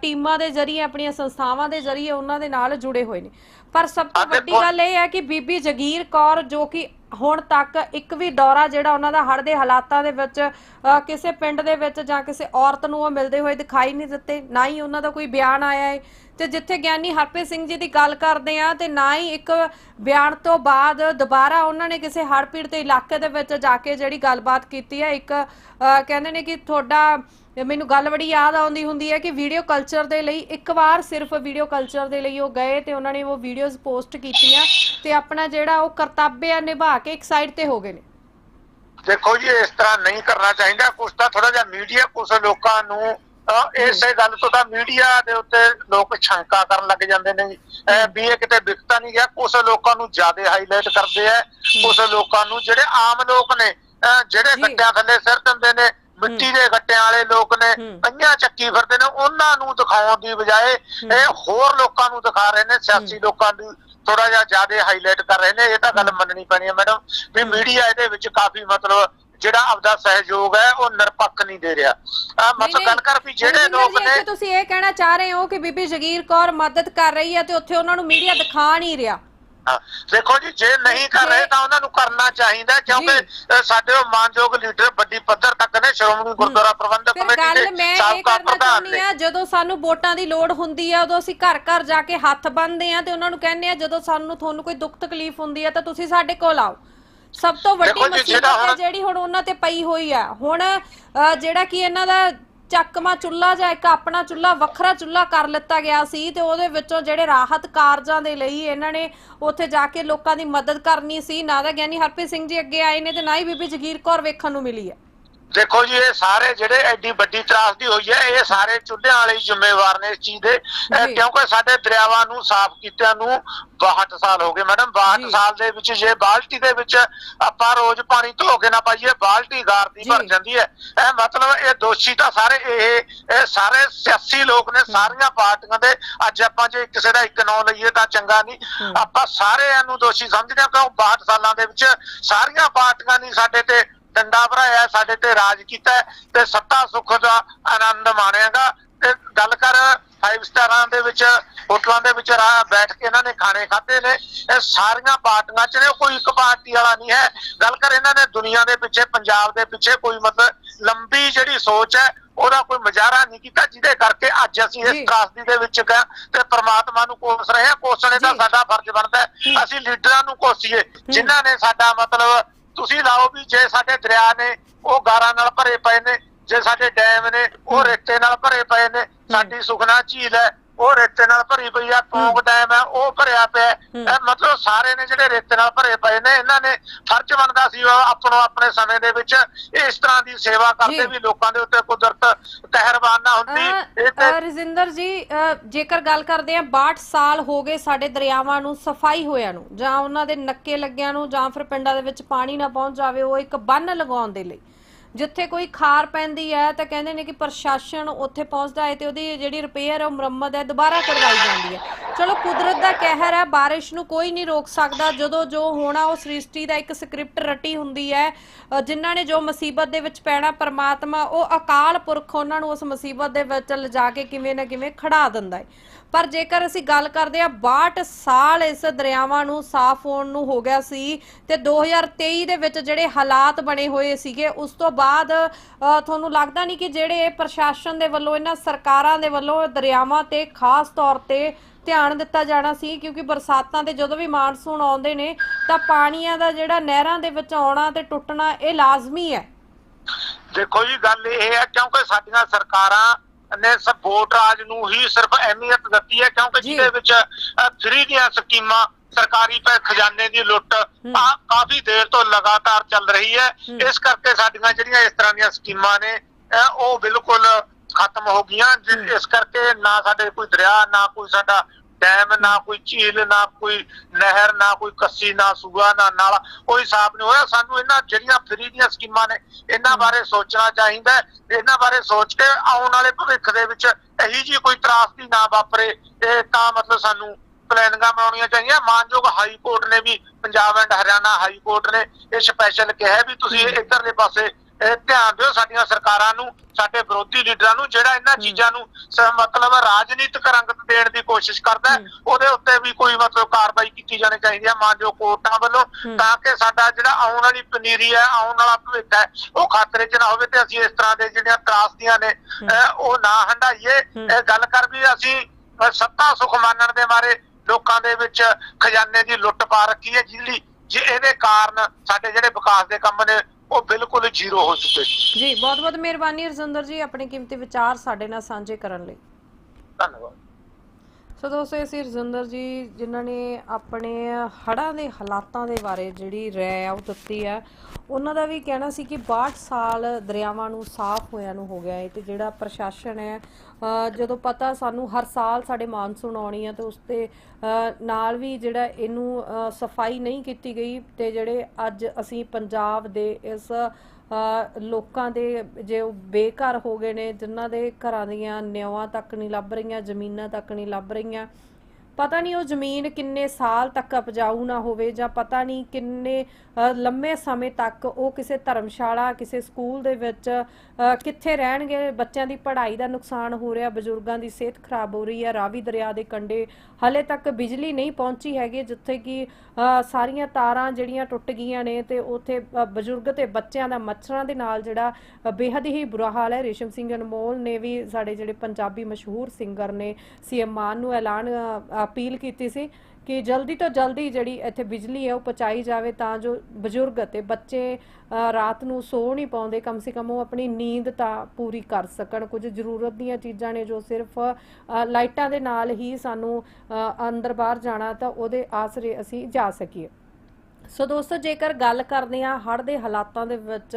ਟੀਮਾਂ ਦੇ ਜ਼ਰੀਏ ਆਪਣੀਆਂ ਸੰਸਥਾਵਾਂ ਦੇ ਜ਼ਰੀਏ ਉਹਨਾਂ ਦੇ ਨਾਲ ਜੁੜੇ ਹੋਏ ਨੇ। ਪਰ ਸਭ ਤੋਂ ਵੱਡੀ ਗੱਲ ਇਹ ਹੈ ਕਿ ਬੀਬੀ ਜਗੀਰ ਕੌਰ ਜੋ ਕਿ ਹੁਣ ਤੱਕ ਇੱਕ ਵੀ ਦੌਰਾ ਜਿਹੜਾ ਉਹਨਾਂ ਦਾ ਹੜ੍ਹ ਦੇ ਹਾਲਾਤਾਂ ਦੇ ਵਿੱਚ ਕਿਸੇ ਪਿੰਡ ਦੇ ਵਿੱਚ ਜਾਂ ਕਿਸੇ ਔਰਤ ਨੂੰ ਉਹ ਮਿਲਦੇ ਹੋਏ ਦਿਖਾਈ ਨਹੀਂ ਦਿੱਤੇ, ਨਾ ਹੀ ਉਹਨਾਂ ਦਾ ਕੋਈ ਬਿਆਨ ਆਇਆ ਹੈ ਤੇ ਜਿੱਥੇ ਗਿਆਨੀ ਹਰਪ੍ਰੀਤ ਸਿੰਘ ਜੀ ਦੀ ਗੱਲ ਕਰਦੇ ਆ ਤੇ ਨਾ ਹੀ ਇੱਕ ਬਿਆਨ ਤੋਂ ਬਾਅਦ ਦੁਬਾਰਾ ਉਹਨਾਂ ਨੇ ਕਿਸੇ ਹੜ੍ਹ ਦੇ ਇਲਾਕੇ ਦੇ ਵਿੱਚ ਜਾ ਕੇ ਜਿਹੜੀ ਗੱਲਬਾਤ ਕੀਤੀ ਹੈ, ਇੱਕ ਕਹਿੰਦੇ ਨੇ ਕਿ ਤੁਹਾਡਾ ਮੈਨੂੰ ਗੱਲ ਬੜੀ ਯਾਦ ਆਉਂਦੀ ਹੁੰਦੀ ਹੈ ਕਿ ਵੀਡੀਓ ਕਲਚਰ ਦੇ ਲਈ ਇੱਕ ਵਾਰ ਸਿਰਫ ਵੀਡੀਓ ਕਲਚਰ ਦੇ ਲਈ ਉਹ ਗਏ ਤੇ ਉਹਨਾਂ ਨੇ ਉਹ ਵੀਡੀਓਜ਼ ਪੋਸਟ ਕੀਤੀਆਂ ਤੇ ਆਪਣਾ ਜਿਹੜਾ ਉਹ ਕਰਤੱਵਯ ਨਿਭਾ ਕੇ ਇੱਕ ਸਾਈਡ ਤੇ ਹੋ ਗਏ ਨੇ। ਦੇਖੋ ਜੀ ਇਸ ਤਰ੍ਹਾਂ ਨਹੀਂ ਕਰਨਾ ਚਾਹੀਦਾ। ਕੁਛ ਤਾਂ ਥੋੜਾ ਜਿਹਾ ਮੀਡੀਆ ਕੁਛ ਲੋਕਾਂ ਨੂੰ ਇਸੇ ਗੱਲ ਤੋਂ ਤਾਂ ਮੀਡੀਆ ਦੇ ਉੱਤੇ ਲੋਕ ਸ਼ੰਕਾ ਕਰਨ ਲੱਗ ਜਾਂਦੇ ਨੇ ਵੀ ਇਹ ਕਿਤੇ ਵਿਕਤਾ ਨਹੀਂ ਗਿਆ। ਕੁਛ ਲੋਕਾਂ ਨੂੰ ਜ਼ਿਆਦਾ ਹਾਈਲਾਈਟ ਕਰਦੇ ਆ। ਕੁਛ ਲੋਕਾਂ ਨੂੰ ਜਿਹੜੇ ਆਮ ਲੋਕ ਨੇ ਜਿਹੜੇ ਜੀ। ਗੱਟਿਆਂ ਥੱਲੇ ਸਿਰ ਦਿੰਦੇ ਨੇ ਮਿੱਟੀ ਦੇ ਗੱਟਿਆਂ ਵਾਲੇ ਲੋਕ ਨੇ। ਕੰਨਾਂ ਚੱਕੀ ਫਿਰਦੇ ਨੇ ਉਹਨਾਂ ਨੂੰ ਦਿਖਾਉਣ ਦੀ ਬਜਾਏ ਇਹ ਹੋਰ ਲੋਕਾਂ ਨੂੰ ਦਿਖਾ ਰਹੇ ਨੇ ਸਿਆਸੀ ਲੋਕਾਂ ਨੂੰ ਥੋੜਾ ਜਿਹਾ ਜ਼ਿਆਦਾ ਹਾਈਲਾਈਟ ਕਰ ਰਹੇ ਨੇ ਇਹ ਤਾਂ ਗੱਲ ਮੰਨਣੀ ਪੈਣੀ ਹੈ ਮੈਡਮ ਵੀ ਮੀਡੀਆ ਇਹਦੇ ਵਿੱਚ ਕਾਫੀ ਮਤਲਬ ਜਿਹੜਾ ਆਪਦਾ ਸਹਿਯੋਗ ਹੈ ਉਹ ਨਿਰਪੱਖ ਨਹੀਂ ਦੇ ਰਿਹਾ। ਆ ਮਤਲਬ ਗੱਲ ਕਰ ਵੀ ਜਿਹੜੇ ਲੋਕ ਨੇ ਤੁਸੀਂ ਇਹ ਕਹਿਣਾ ਚਾਹ ਰਹੇ ਹੋ ਕਿ ਬੀਬੀ ਜਗੀਰ ਕੌਰ ਮਦਦ ਕਰ ਰਹੀ ਹੈ ਤੇ ਉੱਥੇ ਉਹਨਾਂ ਨੂੰ ਮੀਡੀਆ ਦਿਖਾ ਨਹੀਂ ਰਿਹਾ। ਦੇਖੋ ਜੀ ਜੇ ਨਹੀਂ ਕਰ ਰਹੇ ਤਾਂ ਉਹਨਾਂ ਨੂੰ ਕਰਨਾ ਚਾਹੀਦਾ ਕਿਉਂਕਿ ਸਾਡੇ ਉਹ ਮਾਨਯੋਗ ਲੀਡਰ ਵੱਡੀ ਪੱਧਰ ਤੱਕ ਨੇ ਸ਼੍ਰੋਮਣੀ ਗੁਰਦੁਆਰਾ ਪ੍ਰਬੰਧਕ ਕਮੇਟੀ ਦੇ ਸਾਬਕਾ ਪ੍ਰਧਾਨ ਨੇ। ਜਦੋਂ ਸਾਨੂੰ ਵੋਟਾਂ ਦੀ ਲੋੜ ਹੁੰਦੀ ਆ ਉਦੋਂ ਅਸੀਂ ਘਰ ਘਰ ਜਾ ਕੇ ਹੱਥ ਬੰਨ੍ਹਦੇ ਆ ਤੇ ਉਹਨਾਂ ਨੂੰ ਕਹਿੰਦੇ ਆ ਜਦੋਂ ਸਾਨੂੰ ਤੁਹਾਨੂੰ ਕੋਈ ਦੁੱਖ ਤਕਲੀਫ ਹੁੰਦੀ ਆ ਤਾਂ ਤੁਸੀਂ ਸਾਡੇ ਕੋਲ ਆਓ। ਸਭ ਤੋਂ ਵੱਡੀ ਮੁਸੀਬਤ ਜਿਹੜਾ ਹੁਣ- ਉਹਨਾਂ ਤੇ ਪਈ ਹੋਈ ਆ। ਹੁਣ ਜਿਹੜਾ ਕਿ ਇਹਨਾਂ ਦਾ ਚੱਕਮਾ ਚੁੱਲਾ ਜਾਂ ਇੱਕ ਆਪਣਾ ਚੁੱਲਾ ਵੱਖਰਾ ਚੁੱਲਾ ਕਰ ਲਿੱਤਾ ਗਿਆ ਸੀ ਤੇ ਉਹਦੇ ਵਿੱਚੋਂ ਜਿਹੜੇ ਰਾਹਤ ਕਾਰਜਾਂ ਦੇ ਲਈ ਇਹਨਾਂ ਨੇ ਉੱਥੇ ਜਾ ਕੇ ਲੋਕਾਂ ਦੀ ਮਦਦ ਕਰਨੀ ਸੀ। ਨਾ ਤਾਂ ਗਿਆਨੀ ਹਰਪ੍ਰੀਤ ਸਿੰਘ ਜੀ ਅੱਗੇ ਆਏ ਨੇ ਤੇ ਨਾ ਹੀ ਬੀਬੀ ਜਗੀਰ ਕੌਰ ਵੇਖਣ ਨੂੰ ਮਿਲੀ ਹੈ। ਦੇਖੋ ਜੀ ਇਹ ਸਾਰੇ ਜਿਹੜੇ ਐਡੀ ਵੱਡੀ ਤਰਾਸਦੀ ਹੋਈ ਹੈ ਇਹ ਸਾਰੇ ਚੁੱਲ੍ਹਿਆਂ ਵਾਲੇ ਜ਼ਿੰਮੇਵਾਰ ਨੇ ਇਸ ਚੀਜ਼ ਦੇ। ਜੀ। ਕਿਉਂਕਿ ਸਾਡੇ ਦਰਿਆਵਾਂ ਨੂੰ ਸਾਫ਼ ਕੀਤਿਆਂ ਨੂੰ 62 ਸਾਲ ਹੋ ਗਏ ਮੈਡਮ। 62 ਜੀ। ਸਾਲ ਦੇ ਵਿੱਚ ਜੇ ਬਾਲਟੀ ਦੇ ਵਿੱਚ ਆਪਾਂ ਰੋਜ਼ ਪਾਣੀ ਧੋ ਕੇ ਨਾ ਪਾਈਏ ਬਾਲਟੀ ਗਾਰਦੀ ਜੀ। ਭਰ ਜਾਂਦੀ ਹੈ। ਇਹ ਮਤਲਬ ਇਹ ਦੋਸ਼ੀ ਤਾਂ ਸਾਰੇ ਇਹ ਇਹ ਸਾਰੇ ਸਿਆਸੀ ਲੋਕ ਨੇ ਸਾਰੀਆਂ ਪਾਰਟੀਆਂ ਦੇ। ਅੱਜ ਆਪਾਂ ਜੇ ਕਿਸੇ ਦਾ ਇੱਕ ਨਾਂ ਲਈਏ ਤਾਂ ਚੰਗਾ ਨਹੀਂ। ਆਪਾਂ ਸਾਰਿਆਂ ਨੂੰ ਦੋਸ਼ੀ ਸਮਝਦੇ ਹਾਂ ਕਿਉਂ? 62 ਸਾਲਾਂ ਦੇ ਵਿੱਚ ਸਾਰੀਆਂ ਪਾਰਟੀਆਂ ਨੇ ਸਾਡੇ ਤੇ ਡੰਡਾ ਭਰਾਇਆ ਸਾਡੇ ਤੇ ਰਾਜ ਕੀਤਾ ਤੇ ਸੱਤਾ ਸੁੱਖ ਦਾ ਆਨੰਦ ਮਾਣਿਆਗਾ। ਤੇ ਗੱਲ ਕਰ ਫਾਈਵ ਸਟਾਰਾਂ ਦੇ ਵਿੱਚ ਹੋਟਲਾਂ ਦੇ ਵਿੱਚ ਰਾ- ਬੈਠ ਕੇ ਇਹਨਾਂ ਨੇ ਖਾਣੇ ਖਾਦੇ ਨੇ। ਇਹ ਸਾਰੀਆਂ ਪਾਰਟੀਆਂ ਚ ਨੇ ਕੋਈ ਇੱਕ ਪਾਰਟੀ ਵਾਲਾ ਨਹੀਂ ਹੈ। ਗੱਲ ਕਰ ਇਹਨਾਂ ਨੇ ਦੁਨੀਆ ਦੇ ਪਿੱਛੇ ਪੰਜਾਬ ਦੇ ਪਿੱਛੇ ਕੋਈ ਮਤਲਬ ਲੰਬੀ ਜਿਹੜੀ ਸੋਚ ਹੈ ਉਹਦਾ ਕੋਈ ਮਜ਼ਾਰਾ ਨਹੀਂ ਕੀਤਾ ਜਿਹਦੇ ਕਰਕੇ ਅੱਜ ਅਸੀਂ। ਇਸ ਤਰਾਸਦੀ ਦੇ ਵਿੱਚ ਗਏ ਤੇ ਪ੍ਰਮਾਤਮਾ ਨੂੰ ਕੋਸ ਰਹੇ ਹਾਂ। ਕੋਸਣੇ ਦਾ। ਸਾਡਾ ਫਰਜ਼ ਬਣਦਾ ਅਸੀਂ ਲੀਡਰਾਂ ਨੂੰ ਕੋਸੀਏ ਜਿਨ੍ਹਾਂ ਨੇ ਸਾਡਾ ਮਤਲਬ ਤੁਸੀਂ ਲਾਓ ਵੀ ਜੇ ਸਾਡੇ ਦਰਿਆ ਨੇ ਉਹ ਗਾਰਾਂ ਨਾਲ ਭਰੇ ਪਏ ਨੇ ਜੇ ਸਾਡੇ ਡੈਮ ਨੇ ਉਹ ਰੇਤੇ ਨਾਲ ਭਰੇ ਪਏ ਨੇ ਸਾਡੀ ਸੁਖਨਾ ਝੀਲ ਹੈ ਉਹ ਰੇਤੇ ਨਾਲ ਭਰੀ ਪਈ ਆ ਪੌਂਗ ਡੈਮ ਹੈ ਉਹ ਭਰਿਆ ਪਿਆ। ਇਹ ਮਤਲਬ ਸਾਰੇ ਨੇ ਜਿਹੜੇ ਰੇਤੇ ਨਾਲ ਭਰੇ ਪਏ ਨੇ ਇਹਨਾਂ ਨੇ ਫਰਜ਼ ਬਣਦਾ ਸੀ ਉਹ ਆਪਣੋ ਆਪਣੇ ਸਮੇਂ ਦੇ ਵਿੱਚ ਇਸ ਤਰ੍ਹਾਂ ਦੀ ਸੇਵਾ। ਕਰਦੇ ਵੀ ਲੋਕਾਂ ਦੇ ਉੱਤੇ ਕੁਦਰਤ ਕਹਿਰਬਾਨ ਨਾ ਹੁੰਦੀ ਰਜਿੰਦਰ ਜੀ ਜੇਕਰ ਗੱਲ ਕਰਦੇ ਆ 62 ਸਾਲ ਹੋ ਗਏ ਸਾਡੇ ਦਰਿਆਵਾਂ ਨੂੰ ਸਫ਼ਾਈ ਹੋਇਆਂ ਨੂੰ ਜਾਂ ਉਹਨਾਂ ਦੇ ਨੱਕੇ ਲੱਗਿਆਂ ਨੂੰ ਜਾਂ ਫਿਰ ਪਿੰਡਾਂ ਦੇ ਵਿੱਚ ਪਾਣੀ ਨਾ ਪਹੁੰਚ ਜਾਵੇ ਉਹ ਇੱਕ ਬੰਨ ਲਗਾਉਣ ਦੇ ਲਈ ਜਿੱਥੇ ਕੋਈ ਖਾਰ ਪੈਂਦੀ ਹੈ ਤਾਂ ਕਹਿੰਦੇ ਨੇ ਕਿ ਪ੍ਰਸ਼ਾਸਨ ਉੱਥੇ ਪਹੁੰਚਦਾ ਹੈ ਤੇ ਉਹਦੀ ਜਿਹੜੀ ਰਿਪੇਅਰ ਉਹ ਮੁਰੰਮਤ ਹੈ, ਦੁਬਾਰਾ ਕਰਵਾਈ ਜਾਂਦੀ ਹੈ। ਚਲੋ ਕੁਦਰਤ ਦਾ ਕਹਿਰ ਹੈ, ਬਾਰਿਸ਼ ਨੂੰ ਕੋਈ ਨਹੀਂ ਰੋਕ ਸਕਦਾ। ਜਦੋਂ ਜੋ ਹੋਣਾ, ਉਹ ਸ੍ਰਿਸ਼ਟੀ ਦਾ ਇੱਕ ਸਕ੍ਰਿਪਟ ਰਟੀ ਹੁੰਦੀ ਹੈ। ਜਿਨ੍ਹਾਂ ਨੇ ਜੋ ਮੁਸੀਬਤ ਦੇ ਵਿੱਚ ਪੈਣਾ, ਪਰਮਾਤਮਾ, ਉਹ ਅਕਾਲ ਪੁਰਖ ਉਹਨਾਂ ਨੂੰ ਉਸ ਮੁਸੀਬਤ ਦੇ ਵਿੱਚ ਲਿਜਾ ਕੇ ਕਿਵੇਂ ਨਾ ਕਿਵੇਂ ਖੜਾ ਦਿੰਦਾ ਹੈ। ਪਰ ਜੇਕਰ ਅਸੀਂ ਗੱਲ ਕਰਦੇ ਆ 62 ਸਾਲ ਇਸ ਦਰਿਆਵਾਂ ਨੂੰ, ਸਾਫ਼ ਹੋਣ ਨੂੰ ਹੋ ਗਿਆ ਸੀ ਤੇ 2023 ਦੇ ਵਿੱਚ ਜਿਹੜੇ ਹਾਲਾਤ ਬਣੇ ਹੋਏ ਸੀਗੇ, ਉਸ ਤੋਂ ਬਾਅਦ ਤੁਹਾਨੂੰ ਲੱਗਦਾ ਨਹੀਂ ਕਿ ਜਿਹੜੇ ਪ੍ਰਸ਼ਾਸਨ ਦੇ ਵੱਲੋਂ, ਇਹਨਾਂ ਸਰਕਾਰਾਂ ਦੇ ਵੱਲੋਂ ਦਰਿਆਵਾਂ ਤੇ ਖਾਸ ਤੌਰ ਤੇ ਧਿਆਨ ਦਿੱਤਾ ਜਾਣਾ ਸੀ ਕਿਉਂਕਿ ਬਰਸਾਤਾਂ ਤੇ ਜਦੋਂ ਵੀ ਮਾਨਸੂਨ ਆਉਂਦੇ ਨੇ ਤਾਂ ਪਾਣੀਆਂ ਦਾ ਜਿਹੜਾ ਨਹਿਰਾਂ ਦੇ ਵਿੱਚ ਆਉਣਾ ਤੇ ਟੁੱਟਣਾ ਇਹ ਲਾਜ਼ਮੀ ਹੈ ਦੇਖੋ ਜੀ ਗੱਲ ਇਹ ਹੈ ਕਿਉਂਕਿ ਸਾਡੀਆਂ ਸਰਕਾਰਾਂ ਨੇ ਸਭ ਵੋਟ ਰਾਜ ਨੂੰ ਹੀ ਸਿਰਫ ਅਹਿਮੀਅਤ ਦਿੱਤੀ ਹੈ ਕਿਉਂਕਿ। ਜਿਹਦੇ ਵਿੱਚ ਫ੍ਰੀ ਦੀਆਂ ਸਕੀਮਾਂ ਸਰਕਾਰੀ ਪੈ ਖਜ਼ਾਨੇ ਦੀ ਲੁੱਟ ਆ ਕਾਫੀ ਦੇਰ ਤੋਂ ਲਗਾਤਾਰ ਚੱਲ ਰਹੀ ਹੈ। ਇਸ ਕਰਕੇ ਸਾਡੀਆਂ ਜਿਹੜੀਆਂ ਇਸ ਤਰ੍ਹਾਂ ਦੀਆਂ ਸਕੀਮਾਂ ਨੇ ਉਹ ਬਿਲਕੁਲ ਖਤਮ ਹੋ ਗਈਆਂ। ਇਸ ਕਰਕੇ ਨਾ ਸਾਡੇ ਕੋਈ ਦਰਿਆ ਨਾ ਕੋਈ ਸਾਡਾ ਡੈਮ ਨਾ ਕੋਈ ਝੀਲ ਨਾ ਕੋਈ ਨਹਿਰ ਨਾ ਕੋਈ ਕੱਸੀ ਨਾ ਸੂਆ ਨਾ ਨਾਲਾ ਕੋਈ ਸਾਫ਼ ਨਹੀਂ ਹੋਇਆ। ਸਾਨੂੰ ਇਹਨਾਂ ਜਿਹੜੀਆਂ ਫ੍ਰੀ ਦੀਆਂ ਸਕੀਮਾਂ ਨੇ ਇਹਨਾਂ ਬਾਰੇ ਸੋਚਣਾ ਚਾਹੀਦਾ। ਇਹਨਾਂ ਬਾਰੇ ਸੋਚ ਕੇ ਆਉਣ ਵਾਲੇ ਭਵਿੱਖ ਦੇ ਵਿੱਚ ਇਹੀ ਜੀ ਕੋਈ ਤਰਾਸਦੀ ਨਾ ਵਾਪਰੇ। ਇਹ ਤਾਂ ਮਤਲਬ ਸਾਨੂੰ ਪਲੈਨਿੰਗਾਂ ਬਣਾਉਣੀਆਂ ਚਾਹੀਦੀਆਂ। ਮਾਨਯੋਗ ਹਾਈ ਕੋਰਟ ਨੇ ਵੀ Punjab and Haryana high court ਨੇ ਇਹ ਸਪੈਸ਼ਲ ਕਿਹਾ ਵੀ ਤੁਸੀਂ ਇਧਰਲੇ ਪਾਸੇ ਧਿਆਨ ਦਿਓ ਸਾਡੀਆਂ ਸਰਕਾਰਾਂ ਨੂੰ ਸਾਡੇ ਵਿਰੋਧੀ ਲੀਡਰਾਂ ਨੂੰ ਜਿਹੜਾ ਇਹਨਾਂ ਚੀਜ਼ਾਂ ਨੂੰ ਮਤਲਬ ਰਾਜਨੀਤਿਕ ਰੰਗਤ ਦੇਣ ਦੀ ਕੋਸ਼ਿਸ਼ ਕਰਦਾ। ਉਹਦੇ ਉੱਤੇ ਵੀ ਕੋਈ ਮਤਲਬ ਕਾਰਵਾਈ ਕੀਤੀ ਜਾਣੀ ਚਾਹੀਦੀ ਹੈ ਮਾਨਯੋਗ ਕੋਰਟਾਂ ਵੱਲੋਂ। ਤਾਂ ਕਿ ਸਾਡਾ ਜਿਹੜਾ ਆਉਣ ਵਾਲੀ ਪਨੀਰੀ ਹੈ ਆਉਣ ਵਾਲਾ ਭਵਿੱਖ ਹੈ ਉਹ ਖਤਰੇ 'ਚ ਨਾ ਹੋਵੇ ਤੇ ਅਸੀਂ ਇਸ ਤਰ੍ਹਾਂ ਦੇ ਜਿਹੜੀਆਂ ਤਰਾਸਦੀਆਂ ਨੇ ਉਹ ਨਾ ਹੰਡਾਈਏ। ਇਹ ਗੱਲ ਕਰ ਵੀ ਅਸੀਂ ਸੱਤਾ ਸੁਖ ਮਾਨਣ ਦੇ ਮਾਰੇ ਲੋਕਾਂ ਦੇ ਵਿੱਚ ਖਜ਼ਾਨੇ ਦੀ ਲੁੱਟ ਪਾ ਰੱਖੀ ਹੈ ਜਿਹਦੀ ਜੇ ਇਹਦੇ ਕਾਰਨ ਸਾਡੇ ਜਿਹੜੇ ਵਿਕਾਸ ਦੇ ਕੰਮ ਨੇ ਜ਼ੀਰੋ ਹੋ ਚੁੱਕੇ ਜੀ ਬਹੁਤ ਬਹੁਤ ਮਿਹਰਬਾਨੀ ਰਜਿੰਦਰ ਜੀ ਆਪਣੇ ਕੀਮਤੀ ਵਿਚਾਰ ਸਾਡੇ ਨਾਲ ਸਾਂਝੇ ਕਰਨ ਲਈ। ਧੰਨਵਾਦ। ਸੋ ਦੋਸਤੋ ਇਹ ਸੀ ਰਜਿੰਦਰ ਜੀ ਜਿਨ੍ਹਾਂ ਨੇ ਆਪਣੇ ਹੜ੍ਹਾਂ ਦੇ ਹਾਲਾਤਾਂ ਦੇ ਬਾਰੇ ਜਿਹੜੀ ਰਾਇ ਆ ਉਹ ਦਿੱਤੀ ਹੈ ਉਹਨਾਂ ਦਾ ਵੀ ਕਹਿਣਾ ਸੀ ਕਿ 62 ਸਾਲ ਦਰਿਆਵਾਂ ਨੂੰ ਸਾਫ਼ ਹੋਇਆਂ ਨੂੰ ਹੋ ਗਿਆ ਹੈ ਤੇ ਜਿਹੜਾ ਪ੍ਰਸ਼ਾਸਨ ਹੈ ਜਦੋਂ ਪਤਾ ਸਾਨੂੰ ਹਰ ਸਾਲ ਸਾਡੇ ਮਾਨਸੂਨ ਆਉਣੀ ਹੈ ਤੇ ਉਸ ਤੇ ਨਾਲ ਵੀ ਜਿਹੜਾ ਇਹਨੂੰ ਸਫ਼ਾਈ ਨਹੀਂ ਕੀਤੀ ਗਈ ਤੇ ਜਿਹੜੇ ਅੱਜ ਅਸੀਂ ਪੰਜਾਬ ਦੇ ਇਸ ਲੋਕਾਂ ਦੇ ਜੇ ਉਹ ਬੇਘਰ ਹੋ ਗਏ ਨੇ, ਜਿਨ੍ਹਾਂ ਦੇ ਘਰਾਂ ਦੀਆਂ ਨਿਆਵਾਂ ਤੱਕ ਨਹੀਂ ਲੱਭ ਰਹੀਆਂ, ਜ਼ਮੀਨਾਂ ਤੱਕ ਨਹੀਂ ਲੱਭ ਰਹੀਆਂ ਪਤਾ ਨਹੀਂ ਉਹ ਜ਼ਮੀਨ ਕਿੰਨੇ ਸਾਲ ਤੱਕ ਉਪਜਾਊ ਨਾ ਹੋਵੇ ਜਾਂ ਪਤਾ ਨਹੀਂ ਕਿੰਨੇ ਲੰਮੇ ਸਮੇਂ ਤੱਕ ਉਹ ਕਿਸੇ ਧਰਮਸ਼ਾਲਾ ਕਿਸੇ ਸਕੂਲ ਦੇ ਵਿੱਚ ਕਿੱਥੇ ਰਹਿਣਗੇ? ਬੱਚਿਆਂ ਦੀ ਪੜ੍ਹਾਈ ਦਾ ਨੁਕਸਾਨ ਹੋ ਰਿਹਾ ਬਜ਼ੁਰਗਾਂ ਦੀ ਸਿਹਤ ਖਰਾਬ ਹੋ ਰਹੀ ਹੈ ਰਾਵੀ ਦਰਿਆ ਦੇ ਕੰਢੇ ਹਲੇ ਤੱਕ ਬਿਜਲੀ ਨਹੀਂ ਪਹੁੰਚੀ ਹੈਗੀ ਜਿੱਥੇ ਕਿ ਸਾਰੀਆਂ ਤਾਰਾਂ ਜਿਹੜੀਆਂ ਟੁੱਟ ਗਈਆਂ ਨੇ ਤੇ ਉੱਥੇ ਬਜ਼ੁਰਗ ਤੇ ਬੱਚਿਆਂ ਦਾ ਮੱਛਰਾਂ ਦੇ ਨਾਲ ਜਿਹੜਾ ਅ, ਬੇਹੱਦ ਹੀ ਬੁਰਾ ਹਾਲ ਹੈ। ਰੇਸ਼ਮ ਸਿੰਘ ਅਨਮੋਲ ਨੇ ਵੀ ਸਾਡੇ ਜਿਹੜੇ ਪੰਜਾਬੀ ਮਸ਼ਹੂਰ ਸਿੰਗਰ ਨੇ ਸੀਐਮ ਮਾਨ ਨੂੰ ਐਲਾਨ ਅਪੀਲ ਕੀਤੀ ਸੀ ਕਿ ਜਲਦੀ ਤੋਂ ਜਲਦੀ ਜਿਹੜੀ ਇੱਥੇ ਬਿਜਲੀ ਹੈ ਉਹ ਪਹੁੰਚਾਈ ਜਾਵੇ ਤਾਂ ਜੋ ਬਜ਼ੁਰਗ ਅਤੇ ਬੱਚੇ ਰਾਤ ਨੂੰ ਸੋ ਨਹੀਂ ਪਾਉਂਦੇ, ਕਮ ਸੇ ਕਮ ਉਹ ਆਪਣੀ ਨੀਂਦ ਤਾਂ ਪੂਰੀ ਕਰ ਸਕਣ। ਕੁਝ ਜ਼ਰੂਰਤ ਦੀਆਂ ਚੀਜ਼ਾਂ ਨੇ ਜੋ ਸਿਰਫ ਲਾਈਟਾਂ ਦੇ ਨਾਲ ਹੀ ਸਾਨੂੰ ਅੰਦਰ ਬਾਹਰ ਜਾਣਾ ਤਾਂ ਉਹਦੇ ਆਸਰੇ ਅਸੀਂ ਜਾ ਸਕੀਏ। ਸੋ ਦੋਸਤੋ ਜੇਕਰ ਗੱਲ ਕਰਦੇ ਹਾਂ ਹੜ੍ਹ ਦੇ ਹਾਲਾਤਾਂ ਦੇ ਵਿੱਚ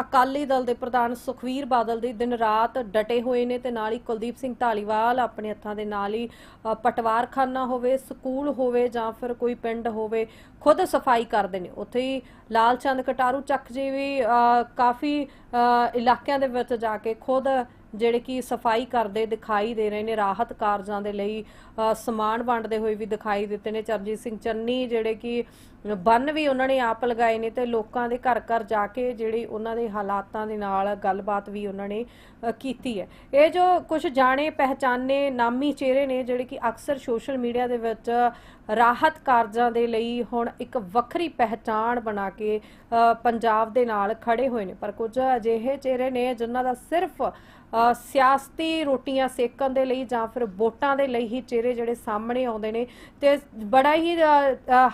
ਅਕਾਲੀ ਦਲ ਦੇ ਪ੍ਰਧਾਨ ਸੁਖਵੀਰ ਬਾਦਲ ਦੀ ਦਿਨ ਰਾਤ ਡਟੇ ਹੋਏ ਨੇ ਤੇ ਨਾਲ ਹੀ ਕੁਲਦੀਪ ਸਿੰਘ ਢਾਲੀਵਾਲ ਆਪਣੇ ਹੱਥਾਂ ਦੇ ਨਾਲ ਹੀ ਅ, ਪਟਵਾਰਖਾਨਾ ਹੋਵੇ ਸਕੂਲ ਹੋਵੇ ਜਾਂ ਫਿਰ ਕੋਈ ਪਿੰਡ ਹੋਵੇ ਖੁਦ ਸਫ਼ਾਈ ਕਰਦੇ ਨੇ। ਉੱਥੇ ਹੀ ਲਾਲ ਚੰਦ ਕਟਾਰੂ ਚੱਕ ਜੀ ਵੀ ਕਾਫੀ ਇਲਾਕਿਆਂ ਦੇ ਵਿੱਚ ਜਾ ਕੇ ਖੁਦ ਜਿਹੜੇ ਕਿ ਸਫ਼ਾਈ ਕਰਦੇ, ਦਿਖਾਈ ਦੇ ਰਹੇ ਨੇ, ਰਾਹਤ ਕਾਰਜਾਂ ਦੇ ਲਈ ਸਮਾਨ ਵੰਡਦੇ ਹੋਏ ਵੀ ਦਿਖਾਈ ਦਿੱਤੇ ਨੇ। ਚਰਨਜੀਤ ਸਿੰਘ ਚੰਨੀ ਜਿਹੜੇ ਕਿ ਬੰਨ ਵੀ ਉਹਨਾਂ ਨੇ ਆਪ ਲਗਾਏ ਨੇ ਤੇ ਲੋਕਾਂ ਦੇ ਘਰ ਘਰ ਜਾ ਕੇ ਜਿਹੜੀ ਉਹਨਾਂ ਦੇ ਹਾਲਾਤਾਂ ਦੇ ਨਾਲ ਗੱਲਬਾਤ ਵੀ ਉਹਨਾਂ ਨੇ ਕੀਤੀ ਹੈ। ਇਹ ਜੋ ਕੁਝ ਜਾਣੇ ਪਹਿਚਾਨੇ ਨਾਮੀ ਚਿਹਰੇ ਨੇ ਜਿਹੜੇ ਕਿ ਅਕਸਰ ਸੋਸ਼ਲ ਮੀਡੀਆ ਦੇ ਵਿੱਚ ਰਾਹਤ ਕਾਰਜਾਂ ਦੇ ਲਈ ਹੁਣ ਇੱਕ ਵੱਖਰੀ ਪਹਿਚਾਣ ਬਣਾ ਕੇ ਪੰਜਾਬ ਦੇ ਨਾਲ ਖੜੇ ਹੋਏ ਨੇ। ਪਰ ਕੁਝ ਅਜਿਹੇ ਚਿਹਰੇ ਨੇ ਜਿਨ੍ਹਾਂ ਦਾ ਸਿਰਫ ਸਿਆਸਤੀ ਰੋਟੀਆਂ ਸੇਕਣ ਦੇ ਲਈ ਜਾਂ ਫਿਰ ਵੋਟਾਂ ਦੇ ਲਈ ਹੀ ਚਿਹਰੇ ਜਿਹੜੇ ਸਾਹਮਣੇ ਆਉਂਦੇ ਨੇ ਤੇ ਬੜਾ ਹੀ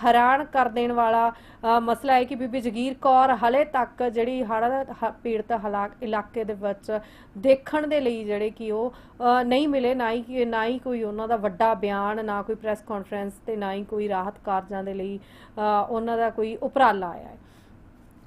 ਹੈਰਾਨ ਕਰ ਦੇਣ ਵਾਲਾ ਮਸਲਾ ਹੈ ਕਿ ਬੀਬੀ ਜਗੀਰ ਕੌਰ ਹਲੇ ਤੱਕ ਜਿਹੜੀ ਹੜ੍ਹ ਪੀੜਤ ਹਲਾਕ ਇਲਾਕੇ ਦੇ ਵਿੱਚ ਦੇਖਣ ਦੇ ਲਈ ਜਿਹੜੇ ਕਿ ਉਹ ਨਹੀਂ ਮਿਲੇ, ਨਾ ਹੀ ਨਾ ਹੀ ਕੋਈ ਉਹਨਾਂ ਦਾ ਵੱਡਾ ਬਿਆਨ, ਨਾ ਕੋਈ ਪ੍ਰੈਸ ਕਾਨਫਰੰਸ ਤੇ ਨਾ ਹੀ ਕੋਈ ਰਾਹਤ ਕਾਰਜਾਂ ਦੇ ਲਈ ਉਹਨਾਂ ਦਾ ਕੋਈ ਉਪਰਾਲਾ ਆਇਆ ਹੈ।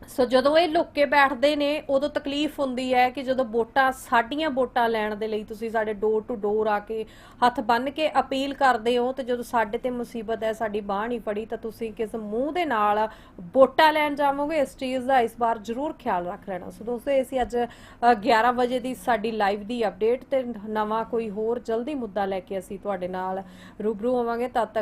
ਸੋ ਜਦੋਂ ਇਹ ਲੁੱਕ ਕੇ ਬੈਠਦੇ ਨੇ ਉਦੋਂ ਤਕਲੀਫ ਹੁੰਦੀ ਹੈ ਕਿ ਜਦੋਂ ਵੋਟਾਂ ਸਾਡੀਆਂ ਵੋਟਾਂ ਲੈਣ ਦੇ ਲਈ ਤੁਸੀਂ ਸਾਡੇ ਡੋਰ ਟੂ ਡੋਰ ਆ ਕੇ ਹੱਥ ਬੰਨ ਕੇ ਅਪੀਲ ਕਰਦੇ ਹੋ ਤੇ ਜਦੋਂ ਸਾਡੇ ਤੇ ਮੁਸੀਬਤ ਹੈ ਸਾਡੀ ਬਾਹ ਨਹੀਂ ਫੜੀ ਤਾਂ ਤੁਸੀਂ ਕਿਸ ਮੂੰਹ ਦੇ ਨਾਲ ਵੋਟਾਂ ਲੈਣ ਜਾਵੋਗੇ? ਇਸ ਚੀਜ਼ ਦਾ ਇਸ ਵਾਰ ਜ਼ਰੂਰ ਖਿਆਲ ਰੱਖ ਲੈਣਾ। ਸੋ ਦੋਸਤੋ ਇਹ ਸੀ ਅੱਜ ਅ, 11 ਵਜੇ ਦੀ ਸਾਡੀ ਲਾਈਵ ਦੀ ਅਪਡੇਟ ਤੇ ਨਵਾਂ ਕੋਈ ਹੋਰ ਜਲਦੀ ਮੁੱਦਾ ਲੈ ਕੇ ਅਸੀਂ ਤੁਹਾਡੇ ਨਾਲ ਰੂਬਰੂ ਹੋਵਾਂਗੇ। ਤਦ ਤੱਕ